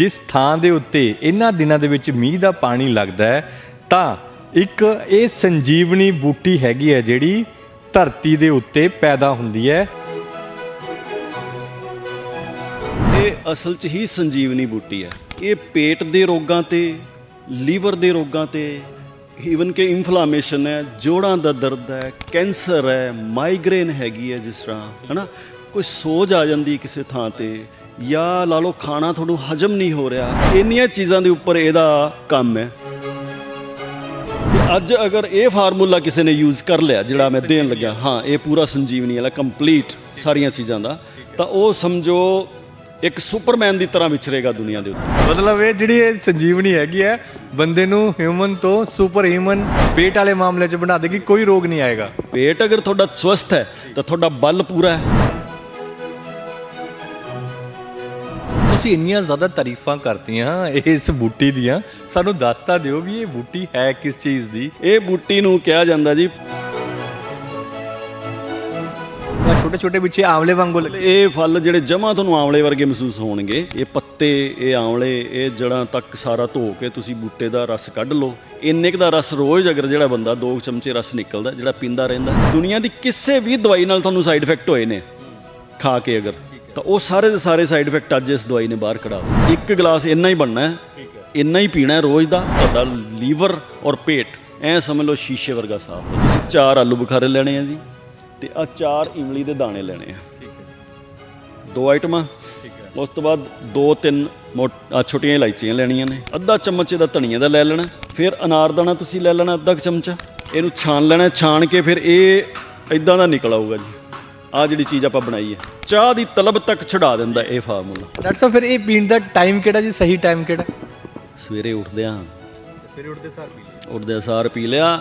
ਜਿਸ ਥਾਂ ਦੇ ਉੱਤੇ ਇਹਨਾਂ ਦਿਨਾਂ ਦੇ ਵਿੱਚ ਮੀਂਹ ਦਾ ਪਾਣੀ ਲੱਗਦਾ ਹੈ, ਤਾਂ ਇੱਕ ਇਹ ਸੰਜੀਵਨੀ ਬੂਟੀ ਹੈਗੀ ਹੈ ਜਿਹੜੀ ਧਰਤੀ ਦੇ ਉੱਤੇ ਪੈਦਾ ਹੁੰਦੀ ਹੈ। ਇਹ ਅਸਲ 'ਚ ਹੀ ਸੰਜੀਵਨੀ ਬੂਟੀ ਹੈ। ਇਹ ਪੇਟ ਦੇ ਰੋਗਾਂ ਤੇ, ਲੀਵਰ ਦੇ ਰੋਗਾਂ ਤੇ ਈਵਨ ਕਿ ਇਨਫਲਾਮੇਸ਼ਨ ਹੈ, ਜੋੜਾਂ ਦਾ ਦਰਦ ਹੈ, ਕੈਂਸਰ ਹੈ ਮਾਈਗ੍ਰੇਨ ਹੈਗੀ ਹੈ ਜਿਸ ਤਰ੍ਹਾਂ, ਹਨਾ? ਕੋਈ ਸੋਜ ਆ ਜਾਂਦੀ ਕਿਸੇ ਥਾਂ ਤੇ ਜਾਂ ਲਾ ਲਓ ਖਾਣਾ ਤੁਹਾਨੂੰ ਹਜਮ ਨਹੀਂ ਹੋ ਰਿਹਾ। ਇੰਨੀਆਂ ਚੀਜ਼ਾਂ ਦੇ ਉੱਪਰ ਇਹਦਾ ਕੰਮ ਹੈ। ਅੱਜ ਅਗਰ ਇਹ ਫਾਰਮੂਲਾ ਕਿਸੇ ਨੇ ਯੂਜ਼ ਕਰ ਲਿਆ ਜਿਹੜਾ ਮੈਂ ਦੇਣ ਲੱਗਿਆ ਹਾਂ ਇਹ ਪੂਰਾ ਸੰਜੀਵਨੀ ਵਾਲਾ ਕੰਪਲੀਟ ਸਾਰੀਆਂ ਚੀਜ਼ਾਂ ਦਾ ਤਾਂ ਉਹ ਸਮਝੋ ਇੱਕ ਸੁਪਰਮੈਨ ਦੀ ਤਰ੍ਹਾਂ ਵਿਚਰੇਗਾ ਦੁਨੀਆ ਦੇ ਉੱਤੇ। ਮਤਲਬ ਇਹ ਜਿਹੜੀ ਇਹ ਸੰਜੀਵਨੀ ਹੈਗੀ ਹੈ ਬੰਦੇ ਨੂੰ ਹਿਊਮਨ ਤੋਂ ਸੁਪਰ ਹਿਊਮਨ ਪੇਟ ਵਾਲੇ ਮਾਮਲੇ 'ਚ ਬਣਾ ਦੇਗੀ ਕੋਈ ਰੋਗ ਨਹੀਂ ਆਏਗਾ। ਪੇਟ ਅਗਰ ਤੁਹਾਡਾ ਸਵਸਥ ਹੈ ਤਾਂ ਤੁਹਾਡਾ ਬਲ ਪੂਰਾ ਹੈ। ਤੁਸੀਂ ਇੰਨੀਆਂ ਜ਼ਿਆਦਾ ਤਾਰੀਫਾਂ ਕਰਤੀਆਂ ਇਸ ਬੂਟੀ ਦੀਆਂ ਸਾਨੂੰ ਦੱਸਤਾ ਦਿਓ ਵੀ ਇਹ ਬੂਟੀ ਹੈ ਕਿਸ ਚੀਜ਼ ਦੀ। ਇਹ ਬੂਟੀ ਨੂੰ ਕਿਹਾ ਜਾਂਦਾ ਜੀ। ਛੋਟੇ ਛੋਟੇ ਵਿੱਚੇ ਆਂਵਲੇ ਵਾਂਗੂ ਲੱਗੇ। ਇਹ ਫਲ ਜਿਹੜੇ ਜਮਾ ਤੁਹਾਨੂੰ ਆਂਵਲੇ ਵਰਗੇ ਮਹਿਸੂਸ ਹੋਣਗੇ ਇਹ ਪੱਤੇ ਇਹ ਆਂਵਲੇ ਇਹ ਜੜਾਂ ਤੱਕ ਸਾਰਾ ਧੋ ਕੇ ਤੁਸੀਂ ਬੂਟੇ ਦਾ ਰਸ ਕੱਢ ਲਓ। ਇੰਨੇ ਕੁ ਦਾ ਰਸ ਰੋਜ਼ ਅਗਰ ਜਿਹੜਾ ਬੰਦਾ ਦੋ ਕੁ ਚਮਚੇ ਰਸ ਨਿਕਲਦਾ ਜਿਹੜਾ ਪੀਂਦਾ ਰਹਿੰਦਾ। ਦੁਨੀਆ ਦੀ ਕਿਸੇ ਵੀ ਦਵਾਈ ਨਾਲ ਤੁਹਾਨੂੰ ਸਾਈਡ ਇਫੈਕਟ ਹੋਏ ਨੇ ਖਾ ਕੇ ਅਗਰ। ਤਾਂ ਉਹ ਸਾਰੇ ਦੇ ਸਾਰੇ ਸਾਈਡ ਇਫੈਕਟ ਅੱਜ ਇਸ ਦਵਾਈ ਨੇ ਬਾਹਰ ਕਢਾ ਦਿੱਤੇ ਇੱਕ ਗਲਾਸ ਇੰਨਾ ਹੀ ਬਣਨਾ ਹੈ ਇੰਨਾ ਹੀ ਪੀਣਾ ਹੈ ਰੋਜ਼ ਦਾ ਤੁਹਾਡਾ ਲੀਵਰ ਔਰ ਪੇਟ ਐ ਸਮਝ ਲਓ ਸ਼ੀਸ਼ੇ ਵਰਗਾ ਸਾਫ਼ ਹੋ ਤੁਸੀਂ ਚਾਰ ਆਲੂ ਬੁਖਾਰੇ ਲੈਣੇ ਆ ਜੀ ਤੇ ਆ ਚਾਰ ਇਮਲੀ ਦੇ ਦਾਣੇ ਲੈਣੇ ਆ। ਦੋ ਆਈਟਮਾਂ ਉਸ ਤੋਂ ਬਾਅਦ ਦੋ ਤਿੰਨ ਛੋਟੀਆਂ ਇਲਾਇਚੀਆਂ ਲੈਣੀਆਂ ਨੇ। ਅੱਧਾ ਚਮਚ ਇਹਦਾ ਧਨੀਆ ਦਾ ਲੈ ਲੈਣਾ ਫਿਰ ਅਨਾਰਦਾਣਾ ਤੁਸੀਂ ਲੈ ਲੈਣਾ ਅੱਧਾ ਚਮਚਾ। ਇਹਨੂੰ ਛਾਣ ਲੈਣਾ ਛਾਣ ਕੇ ਫਿਰ ਇਹ ਇਦਾਂ ਦਾ ਨਿਕਲ ਆਊਗਾ ਜੀ। ਆ ਜਿਹੜੀ ਚੀਜ਼ ਆਪਾਂ ਬਣਾਈ ਹੈ। ਚਾਹ ਦੀ ਤਲਬ ਤੱਕ ਛੁਡਾ ਦਿੰਦਾ ਇਹ ਫਾਰਮੂਲਾ। ਡਾਕਟਰ ਸਾਹਿਬ ਫਿਰ ਇਹ ਪੀਣ ਦਾ ਟਾਈਮ ਕਿਹੜਾ ਜੀ? ਸਹੀ ਟਾਈਮ ਕਿਹੜਾ? ਸਵੇਰੇ ਉੱਠਦੇ ਆ ਸਵੇਰੇ ਉੱਠਦੇ ਸਾਰ ਪੀ ਉੱਠਦੇ ਸਾਰ ਪੀ ਲਿਆ।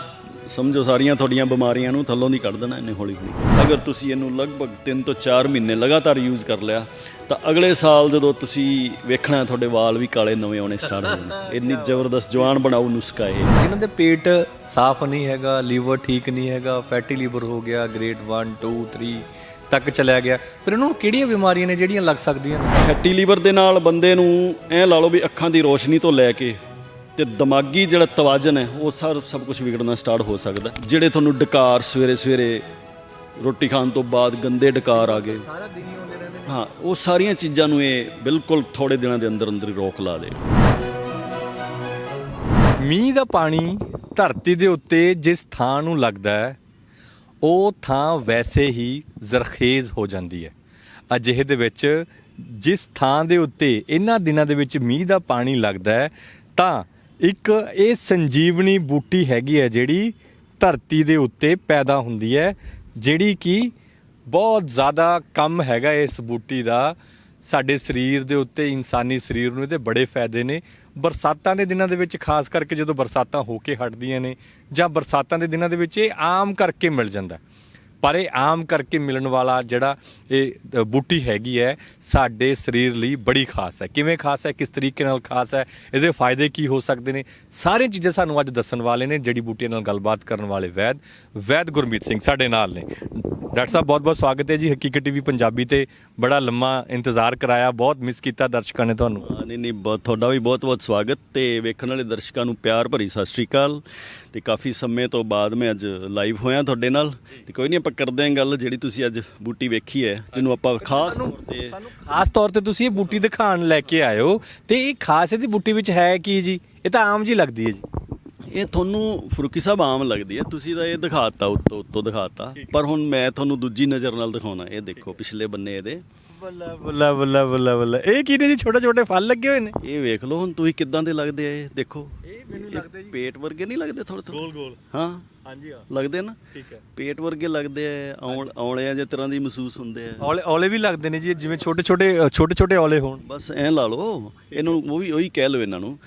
ਸਮਝੋ ਸਾਰੀਆਂ ਤੁਹਾਡੀਆਂ ਬਿਮਾਰੀਆਂ ਨੂੰ ਥੱਲੋਂ ਦੀ ਕੱਢ ਦੇਣਾ ਇਹਨੇ ਹੌਲੀ ਹੌਲੀ। ਅਗਰ ਤੁਸੀਂ ਇਹਨੂੰ ਲਗਭਗ 3 ਤੋਂ 4 ਮਹੀਨੇ ਲਗਾਤਾਰ ਯੂਜ਼ ਕਰ ਲਿਆ ਤਾਂ ਅਗਲੇ ਸਾਲ ਜਦੋਂ ਤੁਸੀਂ ਵੇਖਣਾ ਤੁਹਾਡੇ ਵਾਲ ਵੀ ਕਾਲੇ ਨਵੇਂ ਆਉਣੇ ਸਟਾਰਟ ਹੋ ਇੰਨੀ ਜ਼ਬਰਦਸਤ ਜਵਾਨ ਬਣਾਉ ਨੁਸਖਾ ਇਹ। ਜਿਨ੍ਹਾਂ ਦੇ ਪੇਟ ਸਾਫ਼ ਨਹੀਂ ਹੈਗਾ ਲੀਵਰ ਠੀਕ ਨਹੀਂ ਹੈਗਾ ਫੈਟੀ ਲੀਵਰ ਹੋ ਗਿਆ ਗ੍ਰੇਡ 1 2 3 ਤੱਕ ਚਲਿਆ ਗਿਆ। ਫਿਰ ਇਹਨਾਂ ਨੂੰ ਕਿਹੜੀਆਂ ਬਿਮਾਰੀਆਂ ਨੇ ਜਿਹੜੀਆਂ ਲੱਗ ਸਕਦੀਆਂ ਨੇ? ਫੈਟੀ ਲੀਵਰ ਦੇ ਨਾਲ ਬੰਦੇ ਨੂੰ ਐ ਲਾ ਲਓ ਵੀ ਅੱਖਾਂ ਦੀ ਰੋਸ਼ਨੀ ਤੋਂ ਲੈ ਕੇ ਤੇ ਦਿਮਾਗੀ ਜਿਹੜਾ ਤਵਾਜ਼ਨ ਹੈ ਉਹ ਸਭ ਸਭ ਕੁਝ ਵਿਗੜਨਾ ਸਟਾਰਟ ਹੋ ਸਕਦਾ। ਜਿਹੜੇ ਤੁਹਾਨੂੰ ਡਕਾਰ ਸਵੇਰੇ ਸਵੇਰੇ ਰੋਟੀ ਖਾਣ ਤੋਂ ਬਾਅਦ ਗੰਦੇ ਡਕਾਰ ਆ ਗਏ। ਸਾਰਾ ਦਿਨ ਹੀ ਆਉਂਦੇ ਰਹਿੰਦੇ ਹਾਂ ਉਹ ਸਾਰੀਆਂ ਚੀਜ਼ਾਂ ਨੂੰ ਇਹ ਬਿਲਕੁਲ ਥੋੜੇ ਦਿਨਾਂ ਦੇ ਅੰਦਰ ਅੰਦਰ ਹੀ ਰੋਕ ਲਾ ਦੇ। ਮੀਂਹ ਦਾ ਪਾਣੀ ਧਰਤੀ ਦੇ ਉੱਤੇ ਜਿਸ ਥਾਂ ਨੂੰ ਲੱਗਦਾ ਹੈ ਉਹ ਥਾਂ ਵੈਸੇ ਹੀ ਜ਼ਰਖੇਜ਼ ਹੋ ਜਾਂਦੀ ਹੈ। ਅਜਿਹੇ ਦੇ ਵਿੱਚ ਜਿਸ ਥਾਂ ਦੇ ਉੱਤੇ ਇਹਨਾਂ ਦਿਨਾਂ ਦੇ ਵਿੱਚ ਮੀਂਹ ਦਾ ਪਾਣੀ ਲੱਗਦਾ ਹੈ, ਤਾਂ ਇੱਕ ਇਹ ਸੰਜੀਵਨੀ ਬੂਟੀ ਹੈਗੀ ਹੈ ਜਿਹੜੀ ਧਰਤੀ ਦੇ ਉੱਤੇ ਪੈਦਾ ਹੁੰਦੀ ਹੈ, ਜਿਹੜੀ ਕਿ ਬਹੁਤ ਜ਼ਿਆਦਾ ਕੰਮ ਹੈਗਾ ਇਸ ਬੂਟੀ ਦਾ। ਸਾਡੇ ਸਰੀਰ ਦੇ ਉੱਤੇ, ਇਨਸਾਨੀ ਸਰੀਰ ਨੂੰ ਇਹਦੇ ਬੜੇ ਫਾਇਦੇ ਨੇ। ਬਰਸਾਤਾਂ ਦੇ ਦਿਨਾਂ ਦੇ ਵਿੱਚ, ਖਾਸ ਕਰਕੇ ਜਦੋਂ ਬਰਸਾਤਾਂ ਹੋ ਕੇ ਹਟਦੀਆਂ ਨੇ ਜਾਂ ਬਰਸਾਤਾਂ ਦੇ ਦਿਨਾਂ ਦੇ ਵਿੱਚ ਇਹ ਆਮ ਕਰਕੇ ਮਿਲ ਜਾਂਦਾ ਪਰ ਇਹ ਆਮ ਕਰਕੇ ਮਿਲਣ ਵਾਲਾ ਜਿਹੜਾ ਇਹ ਬੂਟੀ ਹੈਗੀ ਹੈ ਸਾਡੇ ਸਰੀਰ ਲਈ ਬੜੀ ਖਾਸ ਹੈ। ਕਿਵੇਂ ਖਾਸ ਹੈ ਕਿਸ ਤਰੀਕੇ ਨਾਲ ਖਾਸ ਹੈ ਇਹਦੇ ਫਾਇਦੇ ਕੀ ਹੋ ਸਕਦੇ ਨੇ? ਸਾਰੀਆਂ ਚੀਜ਼ਾਂ ਸਾਨੂੰ ਅੱਜ ਦੱਸਣ ਵਾਲੇ ਨੇ ਜੜੀ ਬੂਟੀਆਂ ਨਾਲ ਗੱਲਬਾਤ ਕਰਨ ਵਾਲੇ ਵੈਦ ਵੈਦ ਗੁਰਮੀਤ ਸਿੰਘ ਸਾਡੇ ਨਾਲ ਨੇ। ਡਾਕਟਰ ਸਾਹਿਬ ਬਹੁਤ ਬਹੁਤ ਸਵਾਗਤ ਹੈ ਜੀ। ਹਕੀਕਤ ਟੀਵੀ ਪੰਜਾਬੀ ਤੇ ਬੜਾ ਲੰਮਾ ਇੰਤਜ਼ਾਰ ਕਰਾਇਆ ਬਹੁਤ ਮਿਸ ਕੀਤਾ ਦਰਸ਼ਕਾਂ ਨੇ ਤੁਹਾਨੂੰ। ਹਾਂ, ਨਹੀਂ ਨਹੀਂ ਬਹੁਤ ਤੁਹਾਡਾ ਵੀ ਬਹੁਤ ਬਹੁਤ ਸਵਾਗਤ ਤੇ ਵੇਖਣ ਵਾਲੇ ਦਰਸ਼ਕਾਂ ਨੂੰ ਪਿਆਰ ਭਰੀ ਸਤਿ ਸ਼੍ਰੀ ਅਕਾਲ। ਤੇ ਕਾਫੀ ਸਮੇਂ ਤੋਂ ਬਾਅਦ ਮੈਂ ਅੱਜ ਲਾਈਵ ਹੋਇਆ ਤੁਹਾਡੇ ਨਾਲ। ਤੇ ਕੋਈ ਨਹੀਂ ਆਪਾਂ ਕਰਦੇ ਹਾਂ ਗੱਲ ਜਿਹੜੀ ਤੁਸੀਂ ਅੱਜ ਬੂਟੀ ਵੇਖੀ ਹੈ ਜਿਹਨੂੰ ਆਪਾਂ ਖਾਸ ਤੌਰ ਤੇ ਖਾਸ ਤੌਰ ਤੇ ਤੁਸੀਂ ਇਹ ਬੂਟੀ ਦਿਖਾਣ ਲੈ ਕੇ ਆਇਓ। ਤੇ ਇਹ ਖਾਸ ਇਹਦੀ ਬੂਟੀ ਵਿੱਚ ਹੈ ਕੀ ਜੀ? ਇਹ ਤਾਂ ਆਮ ਜੀ ਲੱਗਦੀ ਹੈ ਜੀ। ਇਹ ਤੁਹਾਨੂੰ ਫਰੂਕੀ ਸਾਹਿਬ ਆਮ ਲੱਗਦੀ ਹੈ। ਤੁਸੀਂ ਤਾਂ ਇਹ ਦਿਖਾਤਾ ਉੱਤੋਂ ਉੱਤੋਂ ਦਿਖਾਤਾ। ਪਰ ਹੁਣ ਮੈਂ ਤੁਹਾਨੂੰ ਦੂਜੀ ਨਜ਼ਰ ਨਾਲ ਦਿਖਾਉਣਾ। ਇਹ ਦੇਖੋ ਪਿਛਲੇ ਬੰਨੇ ਇਹਦੇ। ਬੱਲਾ ਬੱਲਾ ਬੱਲਾ ਬੱਲਾ ਬੱਲਾ। ਇਹ ਕੀ ਨੇ ਜੀ? ਛੋਟੇ ਛੋਟੇ ਫਲ ਲੱਗੇ ਹੋਏ ਨੇ। ਇਹ ਵੇਖ ਲਓ ਹੁਣ ਤੁਸੀਂ ਕਿੱਦਾਂ ਦੇ ਲੱਗਦੇ ਆ ਇਹ? ਦੇਖੋ। ਮੈਨੂੰ ਇਹ ਪੇਟ ਵਰਗੇ ਨਹੀਂ ਲੱਗਦੇ ਥੋੜੇ ਥੋੜੇ ਗੋਲ ਗੋਲ। ਹਾਂ। ਹਾਂਜੀ ਹਾਂ। ਲੱਗਦੇ ਨਾ? ਠੀਕ ਹੈ। ਪੇਟ ਵਰਗੇ ਲੱਗਦੇ ਆ ਔਲ ਔਲਿਆਂ ਜੇ ਤਰ੍ਹਾਂ ਦੀ ਮਹਿਸੂਸ ਹੁੰਦੇ ਆ। ਔਲੇ ਔਲੇ ਵੀ ਲੱਗਦੇ ਨੇ ਜੀ ਜਿਵੇਂ ਛੋਟੇ ਛੋਟੇ ਛੋਟੇ ਛੋਟੇ ਔਲੇ ਹੋਣ। ਬਸ ਐ ਲਾ ਲਓ ਇਹਨੂੰ ਉਹ ਵੀ ਉਹੀ ਕਹਿ ਲਓ ਇਹਨਾਂ ਨੂੰ।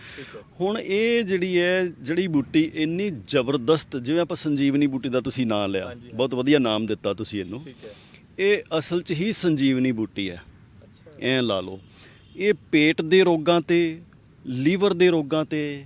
ਹੁਣ ਇਹ ਜਿਹੜੀ ਹੈ ਜੜੀ ਬੂਟੀ ਇੰਨੀ ਜ਼ਬਰਦਸਤ ਜਿਵੇਂ ਆਪਾਂ ਸੰਜੀਵਨੀ ਬੂਟੀ ਦਾ ਤੁਸੀਂ ਨਾਮ ਲਿਆ ਬਹੁਤ ਵਧੀਆ ਨਾਮ ਦਿੱਤਾ ਤੁਸੀਂ ਇਹਨੂੰ। ਇਹ ਅਸਲ 'ਚ ਹੀ ਸੰਜੀਵਨੀ ਬੂਟੀ ਹੈ। ਐ ਲਾ ਲਓ। ਇਹ ਪੇਟ ਦੇ ਰੋਗਾਂ ਤੇ ਲੀਵਰ ਦੇ ਰੋਗਾਂ ਤੇ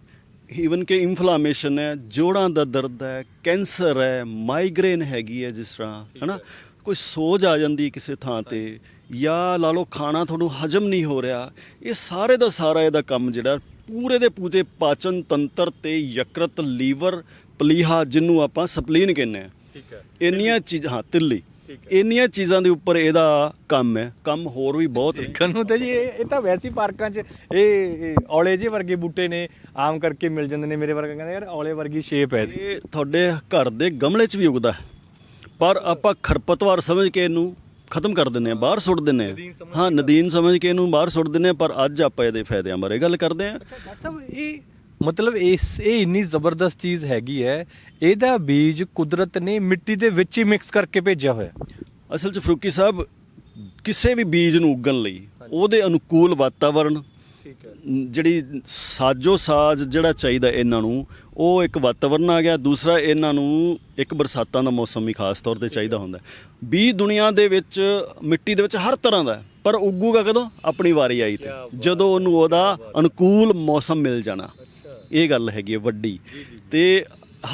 ਈਵਨ ਕਿ ਇਨਫਲੇਮੇਸ਼ਨ ਹੈ ਜੋੜਾਂ ਦਾ ਦਰਦ ਹੈ ਕੈਂਸਰ ਹੈ ਮਾਈਗ੍ਰੇਨ ਹੈਗੀ ਹੈ ਜਿਸ ਤਰ੍ਹਾਂ ਹਨਾ? ਕੋਈ ਸੋਜ ਆ ਜਾਂਦੀ ਕਿਸੇ ਥਾਂ ਤੇ ਜਾਂ ਲਾ ਲਓ ਖਾਣਾ ਤੁਹਾਨੂੰ ਹਜਮ ਨਹੀਂ ਹੋ ਰਿਹਾ ਇਹ ਸਾਰੇ ਦਾ ਸਾਰਾ ਇਹਦਾ ਕੰਮ ਜਿਹੜਾ ਪੂਰੇ ਦੇ ਪੂਰੇ ਪਾਚਨ ਤੰਤਰ ਤੇ ਯਕਰਤ ਲੀਵਰ ਪਲੀਹਾ ਜਿਹਨੂੰ ਆਪਾਂ ਸਪਲੀਨ ਕਹਿੰਦੇ ਆ ਠੀਕ ਹੈ। ਇੰਨੀਆਂ ਚੀਜ਼ਾਂ ਹਾਂ ਤਿੱਲੀ। ਇੰਨੀਆਂ ਚੀਜ਼ਾਂ ਦੇ ਉੱਪਰ ਇਹਦਾ ਕੰਮ ਹੈ। ਕੰਮ ਹੋਰ ਵੀ ਬਹੁਤ ਦੇਖਣ ਨੂੰ ਤੇ ਜੀ ਇਹ ਇਹ ਤਾਂ ਵੈਸੀ ਪਾਰਕਾਂ 'ਚ ਇਹ ਇਹ ਔਲੇ ਜੇ ਵਰਗੇ ਬੂਟੇ ਨੇ ਆਮ ਕਰਕੇ ਮਿਲ ਜਾਂਦੇ ਨੇ ਮੇਰੇ ਵਰਗਾ ਕਹਿੰਦਾ ਯਾਰ ਔਲੇ ਵਰਗੀ ਸ਼ੇਪ ਹੈ ਇਹਦੀ। ਇਹ ਤੁਹਾਡੇ ਘਰ ਦੇ ਗਮਲੇ 'ਚ ਵੀ ਉਗਦਾ ਹੈ। ਪਰ ਆਪਾਂ ਖਰਪਤਵਾਰ ਸਮਝ ਕੇ ਇਹਨੂੰ ਖਤਮ ਕਰ ਦਿੰਨੇ ਆ ਬਾਹਰ ਸੁੱਟ ਦਿੰਨੇ ਨਦੀਨ ਆ ਹਾਂ ਨਦੀਨ ਸਮਝ ਕੇ ਇਹਨੂੰ ਬਾਹਰ ਸੁੱਟ ਦਿੰਨੇ ਆ ਪਰ ਅੱਜ ਆਪਾਂ ਇਹਦੇ ਫਾਇਦਿਆਂ ਬਾਰੇ ਗੱਲ ਕਰਦੇ ਆ ਅੱਛਾ ਡਾਕਟਰ ਸਾਹਿਬ ਇਹ ਮਤਲਬ ਇਸ ਇਹ ਇੰਨੀ ਜ਼ਬਰਦਸਤ ਚੀਜ਼ ਹੈਗੀ ਹੈ ਇਹਦਾ ਬੀਜ ਕੁਦਰਤ ਨੇ ਮਿੱਟੀ ਦੇ ਵਿੱਚ ਹੀ ਮਿਕਸ ਕਰਕੇ ਭੇਜਿਆ ਹੋਇਆ। ਅਸਲ 'ਚ ਫਰੂਕੀ ਸਾਹਿਬ ਕਿਸੇ ਵੀ ਬੀਜ ਨੂੰ ਉਗਣ ਲਈ ਉਹਦੇ ਅਨੁਕੂਲ ਵਾਤਾਵਰਣ ਜਿਹੜੀ ਸਾਜੋ ਸਾਜ ਜਿਹੜਾ ਚਾਹੀਦਾ ਇਹਨਾਂ ਨੂੰ ਉਹ ਇੱਕ ਵਾਤਾਵਰਨ ਆ ਗਿਆ ਦੂਸਰਾ ਇਹਨਾਂ ਨੂੰ ਇੱਕ ਬਰਸਾਤਾਂ ਦਾ ਮੌਸਮ ਵੀ ਖਾਸ ਤੌਰ ਤੇ ਚਾਹੀਦਾ ਹੁੰਦਾ। ਹੈ। ਬੀਜ ਦੁਨੀਆ ਦੇ ਵਿੱਚ ਮਿੱਟੀ ਦੇ ਵਿੱਚ ਹਰ ਤਰ੍ਹਾਂ ਦਾ ਹੈ, ਪਰ ਉੱਗੂਗਾ ਕਦੋਂ? ਆਪਣੀ ਵਾਰੀ ਆਈ ਤੇ। ਜਦੋਂ ਉਹਨੂੰ ਉਹਦਾ ਅਨੁਕੂਲ ਮੌਸਮ ਮਿਲ ਜਾਣਾ। ਇਹ ਗੱਲ ਹੈਗੀ ਹੈ ਵੱਡੀ। ਤੇ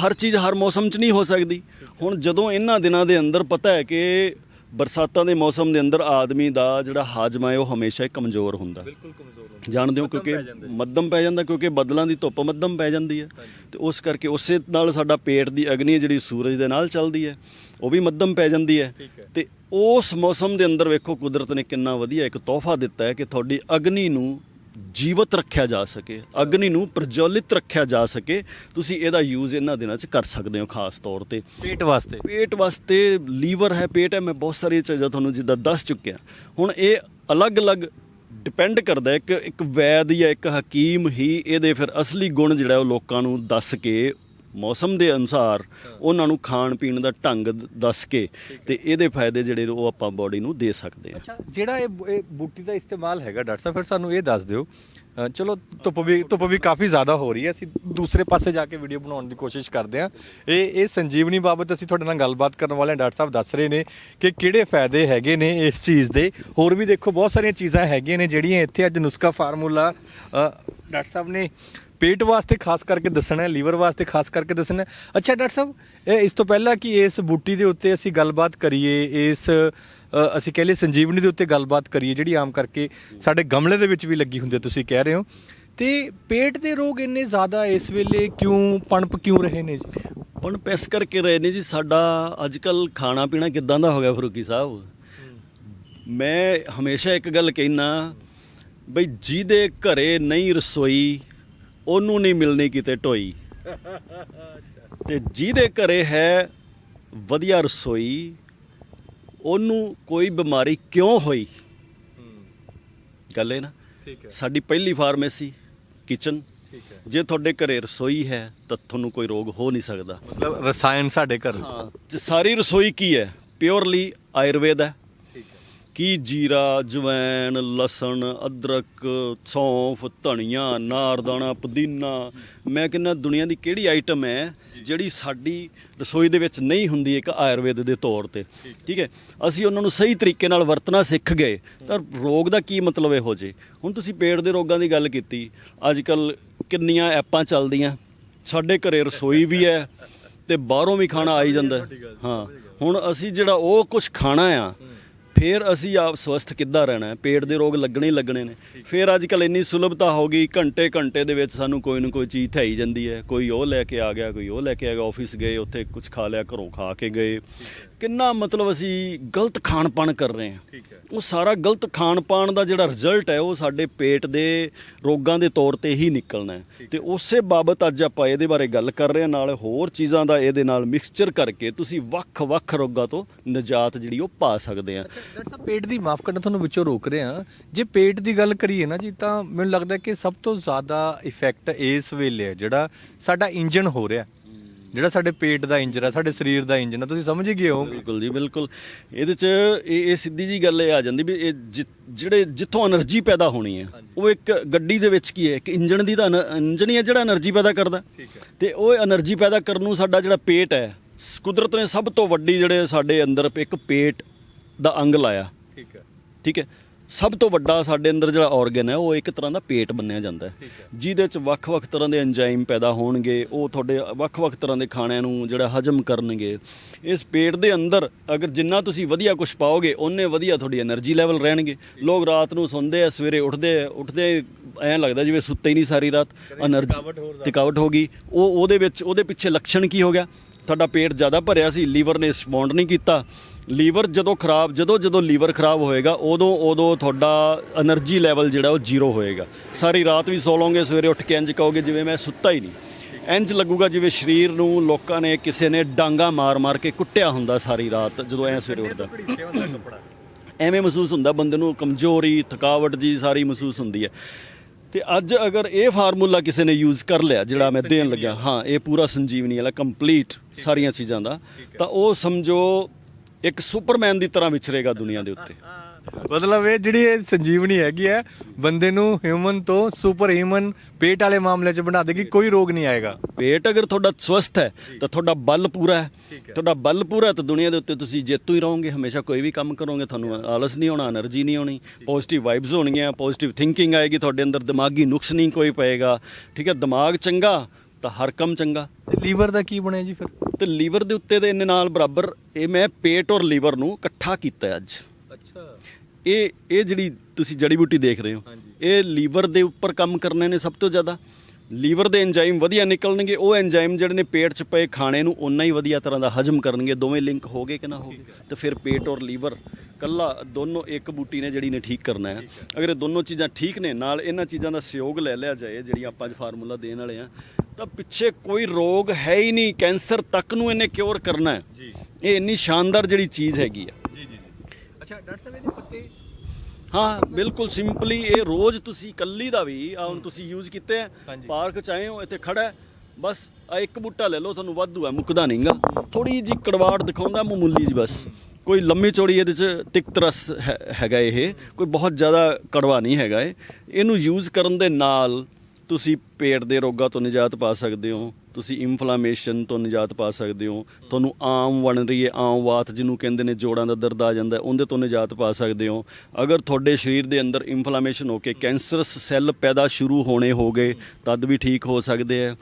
ਹਰ ਚੀਜ਼ ਹਰ ਮੌਸਮ 'ਚ ਨਹੀਂ ਹੋ ਸਕਦੀ। ਹੁਣ ਜਦੋਂ ਇਹਨਾਂ ਦਿਨਾਂ ਦੇ ਅੰਦਰ ਪਤਾ ਹੈ ਕਿ ਬਰਸਾਤਾਂ ਦੇ ਮੌਸਮ ਦੇ ਅੰਦਰ ਆਦਮੀ ਦਾ ਜਿਹੜਾ ਹਾਜ਼ਮਾ ਹੈ ਉਹ ਹਮੇਸ਼ਾ ਹੀ ਕਮਜ਼ੋਰ ਹੁੰਦਾ। ਬਿਲਕੁਲ ਕਮਜ਼ੋਰ ਹੁੰਦਾ। ਜਾਣਦੇ ਹੋ ਕਿਉਂਕਿ। ਮੱਧਮ ਪੈ ਜਾਂਦਾ ਕਿਉਂਕਿ ਬਦਲਾਂ ਦੀ ਧੁੱਪ ਮੱਧਮ ਪੈ ਜਾਂਦੀ ਹੈ। ਤੇ ਉਸ ਕਰਕੇ ਉਸੇ ਨਾਲ ਸਾਡਾ ਪੇਟ ਦੀ ਅਗਨੀ ਜਿਹੜੀ ਸੂਰਜ ਦੇ ਨਾਲ ਚੱਲਦੀ ਹੈ ਉਹ ਵੀ ਮੱਧਮ ਪੈ ਜਾਂਦੀ ਹੈ। ਤੇ ਉਸ ਮੌਸਮ ਦੇ ਅੰਦਰ ਵੇਖੋ ਕੁਦਰਤ ਨੇ ਕਿੰਨਾ ਵਧੀਆ ਇੱਕ ਤੋਹਫਾ ਦਿੱਤਾ ਹੈ ਕਿ ਤੁਹਾਡੀ ਅਗਨੀ ਨੂੰ ਜੀਵਤ ਰੱਖਿਆ ਜਾ ਸਕੇ ਅਗਨੀ ਨੂੰ ਪ੍ਰਜਵਲਿਤ ਰੱਖਿਆ ਜਾ ਸਕੇ ਤੁਸੀਂ ਇਹਦਾ ਯੂਜ਼ ਇਹਨਾਂ ਦਿਨਾਂ 'ਚ ਕਰ ਸਕਦੇ ਹੋ ਖਾਸ ਤੌਰ ਤੇ। ਪੇਟ ਵਾਸਤੇ? ਪੇਟ ਵਾਸਤੇ ਲੀਵਰ ਹੈ ਪੇਟ ਹੈ ਮੈਂ ਬਹੁਤ ਸਾਰੀਆਂ ਚੀਜ਼ਾਂ ਤੁਹਾਨੂੰ ਜਿੱਦਾਂ ਦੱਸ ਚੁੱਕਿਆ। ਹੁਣ ਇਹ ਅਲੱਗ-ਅਲੱਗ ਡਿਪੈਂਡ ਕਰਦਾ ਹੈ ਕਿ ਇੱਕ ਵੈਦ ਜਾਂ ਇੱਕ ਹਕੀਮ ਹੀ ਇਹਦੇ ਫਿਰ ਅਸਲੀ ਗੁਣ ਜਿਹੜਾ ਉਹ ਲੋਕਾਂ ਨੂੰ ਦੱਸ ਕੇ ਮੌਸਮ ਦੇ ਅਨੁਸਾਰ ਉਹਨਾਂ ਨੂੰ ਖਾਣ ਪੀਣ ਦਾ ਢੰਗ ਦੱਸ ਕੇ ਤੇ ਇਹਦੇ ਫਾਇਦੇ ਜਿਹੜੇ ਉਹ ਆਪਾਂ ਬਾਡੀ ਨੂੰ ਦੇ ਸਕਦੇ ਹਾਂ। ਜਿਹੜਾ ਇਹ ਬ- ਇਹ ਬੂਟੀ ਦਾ ਇਸਤੇਮਾਲ ਹੈਗਾ ਡਾਕਟਰ ਸਾਹਿਬ, ਫਿਰ ਸਾਨੂੰ ਇਹ ਦੱਸ ਦਿਓ। ਚਲੋ, ਧੁੱਪ ਵੀ ਧੁੱਪ ਵੀ ਕਾਫੀ ਜ਼ਿਆਦਾ ਹੋ ਰਹੀ ਹੈ। ਅਸੀਂ ਦੂਸਰੇ ਪਾਸੇ ਜਾ ਕੇ ਵੀਡੀਓ ਬਣਾਉਣ ਦੀ ਕੋਸ਼ਿਸ਼ ਕਰਦੇ ਹਾਂ। ਇਹ ਇਹ ਸੰਜੀਵਨੀ ਬਾਬਤ ਅਸੀਂ ਤੁਹਾਡੇ ਨਾਲ ਗੱਲਬਾਤ ਕਰਨ ਵਾਲੇ ਡਾਕਟਰ ਸਾਹਿਬ ਦੱਸ ਰਹੇ ਨੇ ਕਿ ਕਿਹੜੇ ਫਾਇਦੇ ਹੈਗੇ ਨੇ ਇਸ ਚੀਜ਼ ਦੇ। ਹੋਰ ਵੀ ਦੇਖੋ, ਬਹੁਤ ਸਾਰੀਆਂ ਚੀਜ਼ਾਂ ਹੈਗੀਆਂ ਨੇ ਜਿਹੜੀਆਂ ਇੱਥੇ ਅੱਜ ਨੁਸਖਾ ਫਾਰਮੂਲਾ ਡਾਕਟਰ ਸਾਹਿਬ ਨੇ ਪੇਟ ਵਾਸਤੇ ਖਾਸ ਕਰਕੇ ਦੱਸਣਾ ਹੈ ਲੀਵਰ ਵਾਸਤੇ ਖਾਸ ਕਰਕੇ ਦੱਸਣਾ ਹੈ। ਅੱਛਾ ਡਾਕਟਰ ਸਾਹਿਬ ਇਹ ਇਸ ਤੋਂ ਪਹਿਲਾਂ ਕਿ ਇਸ ਬੂਟੀ ਦੇ ਉੱਤੇ ਅਸੀਂ ਗੱਲਬਾਤ ਕਰੀਏ ਇਸ ਅ, ਅਸੀਂ ਕਹਿ ਲਈਏ ਸੰਜੀਵਨੀ ਦੇ ਉੱਤੇ ਗੱਲਬਾਤ ਕਰੀਏ ਜਿਹੜੀ ਆਮ ਕਰਕੇ ਸਾਡੇ ਗਮਲੇ ਦੇ ਵਿੱਚ ਵੀ ਲੱਗੀ ਹੁੰਦੀ ਹੈ ਤੁਸੀਂ ਕਹਿ ਰਹੇ ਹੋ। ਤੇ ਪੇਟ ਦੇ ਰੋਗ ਇੰਨੇ ਜ਼ਿਆਦਾ ਇਸ ਵੇਲੇ ਕਿਉਂ ਪਣਪ ਕਿਉਂ ਰਹੇ ਨੇ ਜੀ? ਹੁਣ ਪੈਸ ਕਰਕੇ ਰਹੇ ਨੇ ਜੀ ਸਾਡਾ ਅੱਜ ਕੱਲ ਖਾਣਾ ਪੀਣਾ ਕਿਦਾਂ ਦਾ ਹੋ ਗਿਆ ਫਰੂਕੀ ਸਾਹਿਬ? ਮੈਂ ਹਮੇਸ਼ਾ ਇੱਕ ਗੱਲ ਕਹਿਣਾ ਬਈ ਜਿਹਦੇ ਘਰੇ ਨਹੀਂ ਰਸੋਈ ਉਹਨੂੰ ਨਹੀਂ ਮਿਲਣੀ ਕਿਤੇ ਢੋਈ ਤੇ ਜਿਹਦੇ ਘਰੇ ਹੈ ਵਧੀਆ ਰਸੋਈ ਉਹਨੂੰ ਕੋਈ ਬਿਮਾਰੀ ਕਿਉਂ ਹੋਈ? ਗੱਲ ਇਹ ਨਾ ਸਾਡੀ ਪਹਿਲੀ ਫਾਰਮੇਸੀ ਕਿਚਨ। ਹੈ। ਜੇ ਤੁਹਾਡੇ ਘਰੇ ਰਸੋਈ ਹੈ ਤਾਂ ਤੁਹਾਨੂੰ ਕੋਈ ਰੋਗ ਹੋ ਨਹੀਂ ਸਕਦਾ। ਮਤਲਬ ਰਸਾਇਣ ਸਾਡੇ ਘਰ। ਹਾਂ ਸਾਰੀ ਰਸੋਈ ਕੀ ਹੈ? ਪਿਓਰਲੀ ਆਯੁਰਵੇਦ ਹੈ ਹੈ ਕੀ ਜੀਰਾ, ਜਵੈਣ, ਲਸਣ, ਅਦਰਕ, ਸੌਂਫ, ਧਨੀਆ, ਨਾਰਦਾਣਾ, ਪੁਦੀਨਾ? ਮੈਂ ਕਹਿੰਦਾ ਦੁਨੀਆ ਦੀ ਕਿਹੜੀ ਆਈਟਮ ਹੈ ਜਿਹੜੀ ਸਾਡੀ ਰਸੋਈ ਦੇ ਵਿੱਚ ਨਹੀਂ ਹੁੰਦੀ ਇੱਕ ਆਯੁਰਵੇਦ ਦੇ ਤੌਰ ਤੇ? ਠੀਕ ਹੈ। ਅਸੀਂ ਉਹਨਾਂ ਨੂੰ ਸਹੀ ਤਰੀਕੇ ਨਾਲ ਵਰਤਣਾ ਸਿੱਖ ਗਏ। ਤਾਂ ਰੋਗ ਦਾ ਕੀ ਮਤਲਬ ਇਹੋ ਜੇ? ਹੁਣ ਤੁਸੀਂ ਪੇਟ ਦੇ ਰੋਗਾਂ ਦੀ ਗੱਲ ਕੀਤੀ। ਅੱਜ ਕੱਲ ਕਿੰਨੀਆਂ ਐਪਾਂ ਚੱਲਦੀਆਂ। ਸਾਡੇ ਘਰੇ ਰਸੋਈ ਵੀ ਹੈ ਤੇ ਬਾਹਰੋਂ ਵੀ ਖਾਣਾ ਆਈ ਜਾਂਦਾ। ਹਾਂ। ਹੁਣ ਅਸੀਂ ਜਿਹੜਾ ਉਹ ਕੁਝ ਖਾਣਾ ਆ ਫਿਰ ਅਸੀਂ ਆਪ ਸਵਸਥ ਕਿੱਦਾਂ ਰਹਿਣਾ ਹੈ? ਪੇਟ ਦੇ ਰੋਗ ਲੱਗਣੇ ਹੀ ਲੱਗਣੇ ਨੇ। ਫਿਰ ਅੱਜ ਕੱਲ ਇੰਨੀ ਸੁਲਭਤਾ ਹੋ ਗਈ ਘੰਟੇ ਘੰਟੇ ਦੇ ਵਿੱਚ ਸਾਨੂੰ ਕੋਈ ਨਾ ਕੋਈ ਚੀਜ਼ ਥਾਈ ਜਾਂਦੀ ਹੈ। ਕੋਈ ਉਹ ਲੈ ਕੇ ਆ ਗਿਆ, ਕੋਈ ਉਹ ਲੈ ਕੇ ਆ ਗਿਆ ਆਫਿਸ ਗਏ, ਉੱਥੇ ਕੁਝ ਖਾ ਲਿਆ, ਘਰੋਂ ਖਾ ਕੇ ਗਏ। ਕਿੰਨਾ ਮਤਲਬ ਅਸੀਂ ਗਲਤ ਖਾਣ ਪਾਣ ਕਰ ਰਹੇ ਹਾਂ। ਠੀਕ ਹੈ। ਉਹ ਸਾਰਾ ਗਲਤ ਖਾਣ ਪਾਣ ਦਾ ਜਿਹੜਾ ਰਿਜ਼ਲਟ ਹੈ ਉਹ ਸਾਡੇ ਪੇਟ ਦੇ ਰੋਗਾਂ ਦੇ ਤੌਰ ਤੇ ਹੀ ਨਿਕਲਣਾ ਹੈ। ਤੇ ਉਸੇ ਬਾਬਤ ਅੱਜ ਆਪਾਂ ਇਹਦੇ ਬਾਰੇ ਗੱਲ ਕਰ ਰਹੇ ਹਾਂ। ਨਾਲ ਹੋਰ ਚੀਜ਼ਾਂ ਦਾ ਇਹਦੇ ਨਾਲ ਮਿਕਸਚਰ ਕਰਕੇ ਤੁਸੀਂ ਵੱਖ-ਵੱਖ ਰੋਗਾਂ ਤੋਂ ਨਿਜਾਤ ਜਿਹੜੀ ਉਹ ਪਾ ਸਕਦੇ ਆ ਸਾਹਿਬ ਪੇਟ ਦੀ ਮਾਫ ਕਰਨਾ ਤੁਹਾਨੂੰ ਵਿੱਚੋਂ ਰੋਕ ਰਿਹਾ ਜੇ ਪੇਟ ਦੀ ਗੱਲ ਕਰੀਏ ਨਾ ਜੀ ਤਾਂ ਮੈਨੂੰ ਲੱਗਦਾ ਕਿ ਸਭ ਤੋਂ ਜ਼ਿਆਦਾ ਇਫੈਕਟ ਇਸ ਵੇਲੇ ਹੈ ਜਿਹੜਾ ਸਾਡਾ ਇੰਜਨ ਹੋ ਰਿਹਾ। ਜਿਹੜਾ ਸਾਡੇ ਪੇਟ ਦਾ ਇੰਜਨ ਹੈ ਸਾਡੇ ਸਰੀਰ ਦਾ ਇੰਜਨ ਹੈ ਤੁਸੀਂ ਸਮਝ ਗਏ ਹੋ। ਬਿਲਕੁਲ ਜੀ ਬਿਲਕੁਲ। ਇਹਦੇ 'ਚ ਇਹ ਇਹ ਸਿੱਧੀ ਜੀ ਗੱਲ ਇਹ ਆ ਜਾਂਦੀ ਵੀ ਇਹ ਜਿ- ਜਿਹੜੇ ਜਿੱਥੋਂ એનર્ਜੀ ਪੈਦਾ ਹੋਣੀ ਹੈ ਉਹ ਇੱਕ ਗੱਡੀ ਦੇ ਵਿੱਚ ਕੀ ਹੈ ਇੱਕ ਇੰਜਨ ਦੀ ਤਾਂ ਇੰਜਨ ਹੀ ਹੈ ਜਿਹੜਾ એનર્ਜੀ ਪੈਦਾ ਕਰਦਾ। ਤੇ ਉਹ એનર્ਜੀ ਪੈਦਾ ਕਰਨ ਨੂੰ ਸਾਡਾ ਜਿਹੜਾ ਪੇਟ ਹੈ ਕੁਦਰਤ ਨੇ ਸਭ ਤੋਂ ਵੱਡੀ ਜਿਹੜੇ ਸਾਡੇ ਅੰਦਰ ਇੱਕ ਪੇਟ ਦਾ ਅੰਗ ਲਾਇਆ। ਠੀਕ ਹੈ। ਠੀਕ ਹੈ? ਸਭ ਤੋਂ ਵੱਡਾ ਸਾਡੇ ਅੰਦਰ ਜਿਹੜਾ ਆਰਗਨ ਹੈ ਉਹ ਇੱਕ ਤਰ੍ਹਾਂ ਦਾ ਪੇਟ ਬੰਨਿਆ ਜਾਂਦਾ ਹੈ। ਜਿਹਦੇ ਚ ਵੱਖ-ਵੱਖ ਤਰ੍ਹਾਂ ਦੇ ਐਂਜ਼ਾਈਮ ਪੈਦਾ ਹੋਣਗੇ ਉਹ ਤੁਹਾਡੇ ਵੱਖ-ਵੱਖ ਤਰ੍ਹਾਂ ਦੇ ਖਾਣਿਆਂ ਨੂੰ ਜਿਹੜਾ ਹਜਮ ਕਰਨਗੇ। ਇਸ ਪੇਟ ਦੇ ਅੰਦਰ ਅਗਰ ਜਿੰਨਾ ਤੁਸੀਂ ਵਧੀਆ ਕੁਝ ਪਾਓਗੇ ਉਹਨੇ ਵਧੀਆ ਤੁਹਾਡੀ એનર્ਜੀ ਲੈਵਲ ਰਹਿਣਗੇ। ਲੋਕ ਰਾਤ ਨੂੰ ਸੌਂਦੇ ਆ ਸਵੇਰੇ ਉੱਠਦੇ ਆ ਉੱਠਦੇ ਐਂ ਲੱਗਦਾ ਜਿਵੇਂ ਸੁੱਤੇ ਹੀ ਨਹੀਂ ਸਾਰੀ ਰਾਤ। એનર્ਜੀ ਥਕਾਵਟ ਹੋ ਗਈ। ਉਹ ਉਹਦੇ ਵਿੱਚ ਉਹਦੇ ਪਿੱਛੇ ਲੱਛਣ ਕੀ ਹੋ ਗਿਆ? ਤੁਹਾਡਾ ਪੇਟ ਜ਼ਿਆਦਾ ਭਰਿਆ ਸੀ ਲੀਵਰ ਨੇ ਰਿਸਪੌਂਡ ਨਹੀਂ ਕੀਤਾ। ਲੀਵਰ ਜਦੋਂ ਖਰਾਬ ਜਦੋਂ ਜਦੋਂ ਲੀਵਰ ਖਰਾਬ ਹੋਏਗਾ ਉਦੋਂ ਉਦੋਂ ਤੁਹਾਡਾ એનર્ਜੀ ਲੈਵਲ ਜਿਹੜਾ ਉਹ ਜ਼ੀਰੋ ਹੋਏਗਾ। ਸਾਰੀ ਰਾਤ ਵੀ ਸੌ ਲਓਗੇ ਸਵੇਰੇ ਉੱਠ ਕੇ ਇੰਜ ਕਹੋਗੇ ਜਿਵੇਂ ਮੈਂ ਸੁੱਤਾ ਹੀ ਨਹੀਂ। ਇੰਜ ਲੱਗੂਗਾ ਜਿਵੇਂ ਸਰੀਰ ਨੂੰ ਲੋਕਾਂ ਨੇ ਕਿਸੇ ਨੇ ਡਾਂਗਾ ਮਾਰ-ਮਾਰ ਕੇ ਕੁੱਟਿਆ ਹੁੰਦਾ ਸਾਰੀ ਰਾਤ ਜਦੋਂ ਐ ਸਵੇਰੇ ਉੱਠਦਾ। ਐਵੇਂ ਮਹਿਸੂਸ ਹੁੰਦਾ ਬੰਦੇ ਨੂੰ ਕਮਜ਼ੋਰੀ ਥਕਾਵਟ ਜੀ ਸਾਰੀ ਮਹਿਸੂਸ ਹੁੰਦੀ ਹੈ। ਤੇ ਅੱਜ ਅਗਰ ਇਹ ਫਾਰਮੂਲਾ ਕਿਸੇ ਨੇ ਯੂਜ਼ ਕਰ ਲਿਆ ਜਿਹੜਾ ਮੈਂ ਦੇਣ ਲੱਗਾ ਹਾਂ ਇਹ ਪੂਰਾ ਸੰਜੀਵਨੀ ਵਾਲਾ ਕੰਪਲੀਟ ਸਾਰੀਆਂ ਚੀਜ਼ਾਂ ਦਾ ਤਾਂ ਉਹ ਸਮਝੋ ਇੱਕ ਸੁਪਰਮੈਨ ਦੀ ਤਰ੍ਹਾਂ ਵਿਚਰੇਗਾ ਦੁਨੀਆ ਦੇ ਉੱਤੇ। ਮਤਲਬ ਇਹ ਜਿਹੜੀ ਇਹ ਸੰਜੀਵਨੀ ਹੈਗੀ ਹੈ ਬੰਦੇ ਨੂੰ ਹਿਊਮਨ ਤੋਂ ਸੁਪਰ ਹਿਊਮਨ ਪੇਟ ਵਾਲੇ ਮਾਮਲੇ 'ਚ ਬਣਾ ਦੇਗੀ ਕੋਈ ਰੋਗ ਨਹੀਂ ਆਏਗਾ। ਪੇਟ ਅਗਰ ਤੁਹਾਡਾ ਸਵਸਥ ਹੈ ਤਾਂ ਤੁਹਾਡਾ ਬਲ ਪੂਰਾ ਹੈ। ਤੁਹਾਡਾ ਬਲ ਪੂਰਾ ਹੈ ਤਾਂ ਦੁਨੀਆ ਦੇ ਉੱਤੇ ਤੁਸੀਂ ਜੇਤੂ ਹੀ ਰਹੋਗੇ ਹਮੇਸ਼ਾ ਕੋਈ ਵੀ ਕੰਮ ਕਰੋਗੇ ਤੁਹਾਨੂੰ ਆਲਸ ਨਹੀਂ ਹੋਣਾ એનર્ਜੀ ਨਹੀਂ ਹੋਣੀ ਪੋਜ਼ਿਟਿਵ ਵਾਈਬਸ ਹੋਣਗੀਆਂ ਪੋਜ਼ਿਟਿਵ ਥਿੰਕਿੰਗ ਆਏਗੀ ਤੁਹਾਡੇ ਅੰਦਰ ਦਿਮਾਗੀ ਨੁਕਸ ਨਹੀਂ ਕੋਈ ਪਏਗਾ। ਠੀਕ ਹੈ ਦਿਮਾਗ ਚੰਗਾ ਤਾਂ ਹਰ ਕੰਮ ਚੰਗਾ। ਤੇ ਲੀਵਰ ਦਾ ਕੀ ਬਣਿਆ ਜੀ ਫਿਰ? ਤੇ ਲੀਵਰ ਦੇ ਉੱਤੇ ਦੇ ਇਹਨੇ ਨਾਲ ਬਰਾਬਰ ਇਹ ਮੈਂ ਪੇਟ ਔਰ ਲੀਵਰ ਨੂੰ ਇਕੱਠਾ ਕੀਤਾ ਅੱਜ। ਅੱਛਾ। ਇਹ ਇਹ ਜਿਹੜੀ ਤੁਸੀਂ ਜੜੀ ਬੂਟੀ ਦੇਖ ਰਹੇ ਹੋ ਇਹ ਲੀਵਰ ਦੇ ਉੱਪਰ ਕੰਮ ਕਰਨੇ ਨੇ ਸਭ ਤੋਂ ਜ਼ਿਆਦਾ। ਲੀਵਰ ਦੇ ਐਂਜ਼ਾਈਮ ਵਧੀਆ ਨਿਕਲਣਗੇ ਉਹ ਐਂਜ਼ਾਈਮ ਜਿਹੜੇ ਨੇ ਪੇਟ 'ਚ ਪਏ ਖਾਣੇ ਨੂੰ ਓਨਾ ਹੀ ਵਧੀਆ ਤਰ੍ਹਾਂ ਦਾ ਹਜਮ ਕਰਨਗੇ। ਦੋਵੇਂ ਲਿੰਕ ਹੋ ਗਏ ਕਿ ਨਾ ਹੋ ਗਏ? ਤੇ ਫਿਰ ਪੇਟ ਔਰ ਲੀਵਰ ਕੱਲਾ ਦੋਨੋਂ ਇੱਕ ਬੂਟੀ ਨੇ ਜਿਹੜੀ ਨੇ ਠੀਕ ਕਰਨਾ ਹੈ। ਅਗਰ ਇਹ ਦੋਨੋਂ ਚੀਜ਼ਾਂ ਠੀਕ ਨੇ ਨਾਲ ਇਹਨਾਂ ਚੀਜ਼ਾਂ ਦਾ ਸਹਿਯੋਗ ਲੈ ਲਿਆ ਜਾਏ ਜਿਹੜੀ ਆਪਾਂ ਅੱਜ ਫਾਰਮੂਲਾ ਦੇਣ ਵਾਲੇ ਆ ਤਾਂ ਪਿੱਛੇ ਕੋਈ ਰੋਗ ਹੈ ਹੀ ਨਹੀਂ ਕੈਂਸਰ ਤੱਕ ਨੂੰ ਇਹਨੇ ਕਿਉਰ ਕਰਨਾ ਹੈ। ਇਹ ਇੰਨੀ ਸ਼ਾਨਦਾਰ ਜਿਹੜੀ ਚੀਜ਼ ਹੈਗੀ ਆ। ਜੀ ਜੀ ਅੱਛਾ ਡਾਕਟਰ ਸਾਹਿਬ ਹਾਂ ਬਿਲਕੁਲ ਸਿੰਪਲੀ ਇਹ ਰੋਜ਼ ਤੁਸੀਂ ਕੱਲੀ ਦਾ ਵੀ ਆ ਹੁਣ ਤੁਸੀਂ ਯੂਜ਼ ਕੀਤੇ ਆ ਹਾਂਜੀ। ਪਾਰਕ ਚ ਆਏ ਹੋ ਇੱਥੇ ਖੜਾ ਹੈ, ਬਸ ਆ ਇੱਕ ਬੂਟਾ ਲੈ ਲਓ ਤੁਹਾਨੂੰ ਵਾਧੂ ਹੈ ਮੁੱਕਦਾ ਨਹੀਂਗਾ ਥੋੜੀ ਜੀ ਕੜਵਾੜ ਦਿਖਾਉਂਦਾ ਮਾਮੂਲੀ ਜੀ ਬਸ। ਕੋਈ ਲੰਮੀ ਚੌੜੀ ਇਹਦੇ ਚ ਤਿਕਤ ਰਸ ਹੈ- ਹੈਗਾ ਇਹ ਕੋਈ ਬਹੁਤ ਜ਼ਿਆਦਾ ਕੜਵਾ ਨਹੀਂ ਹੈਗਾ ਇਹ। ਇਹਨੂੰ ਯੂਜ਼ ਕਰਨ ਦੇ ਨਾਲ ਤੁਸੀਂ ਪੇਟ ਦੇ ਰੋਗਾਂ ਤੋਂ ਨਿਜਾਤ ਪਾ ਸਕਦੇ ਹੋ ਤੁਸੀਂ ਇਨਫਲੇਮੇਸ਼ਨ ਤੋਂ ਨਿਜਾਤ ਪਾ ਸਕਦੇ ਹੋ। ਤੁਹਾਨੂੰ ਆਮ ਬਣ ਰਹੀ ਹੈ, ਆਮ ਵਾਤ ਜਿਹਨੂੰ ਕਹਿੰਦੇ ਨੇ ਜੋੜਾਂ ਦਾ ਦਰਦ ਆ ਜਾਂਦਾ, ਉਹਦੇ ਤੋਂ ਨਿਜਾਤ ਪਾ ਸਕਦੇ ਹੋ। ਅਗਰ ਤੁਹਾਡੇ ਸਰੀਰ ਦੇ ਅੰਦਰ ਇਨਫਲੇਮੇਸ਼ਨ ਹੋ ਕੇ ਕੈਂਸਰਸ ਸੈੱਲ ਪੈਦਾ ਸ਼ੁਰੂ ਹੋਣੇ ਹੋ ਗਏ, ਤਦ ਵੀ ਠੀਕ ਹੋ ਸਕਦੇ ਆ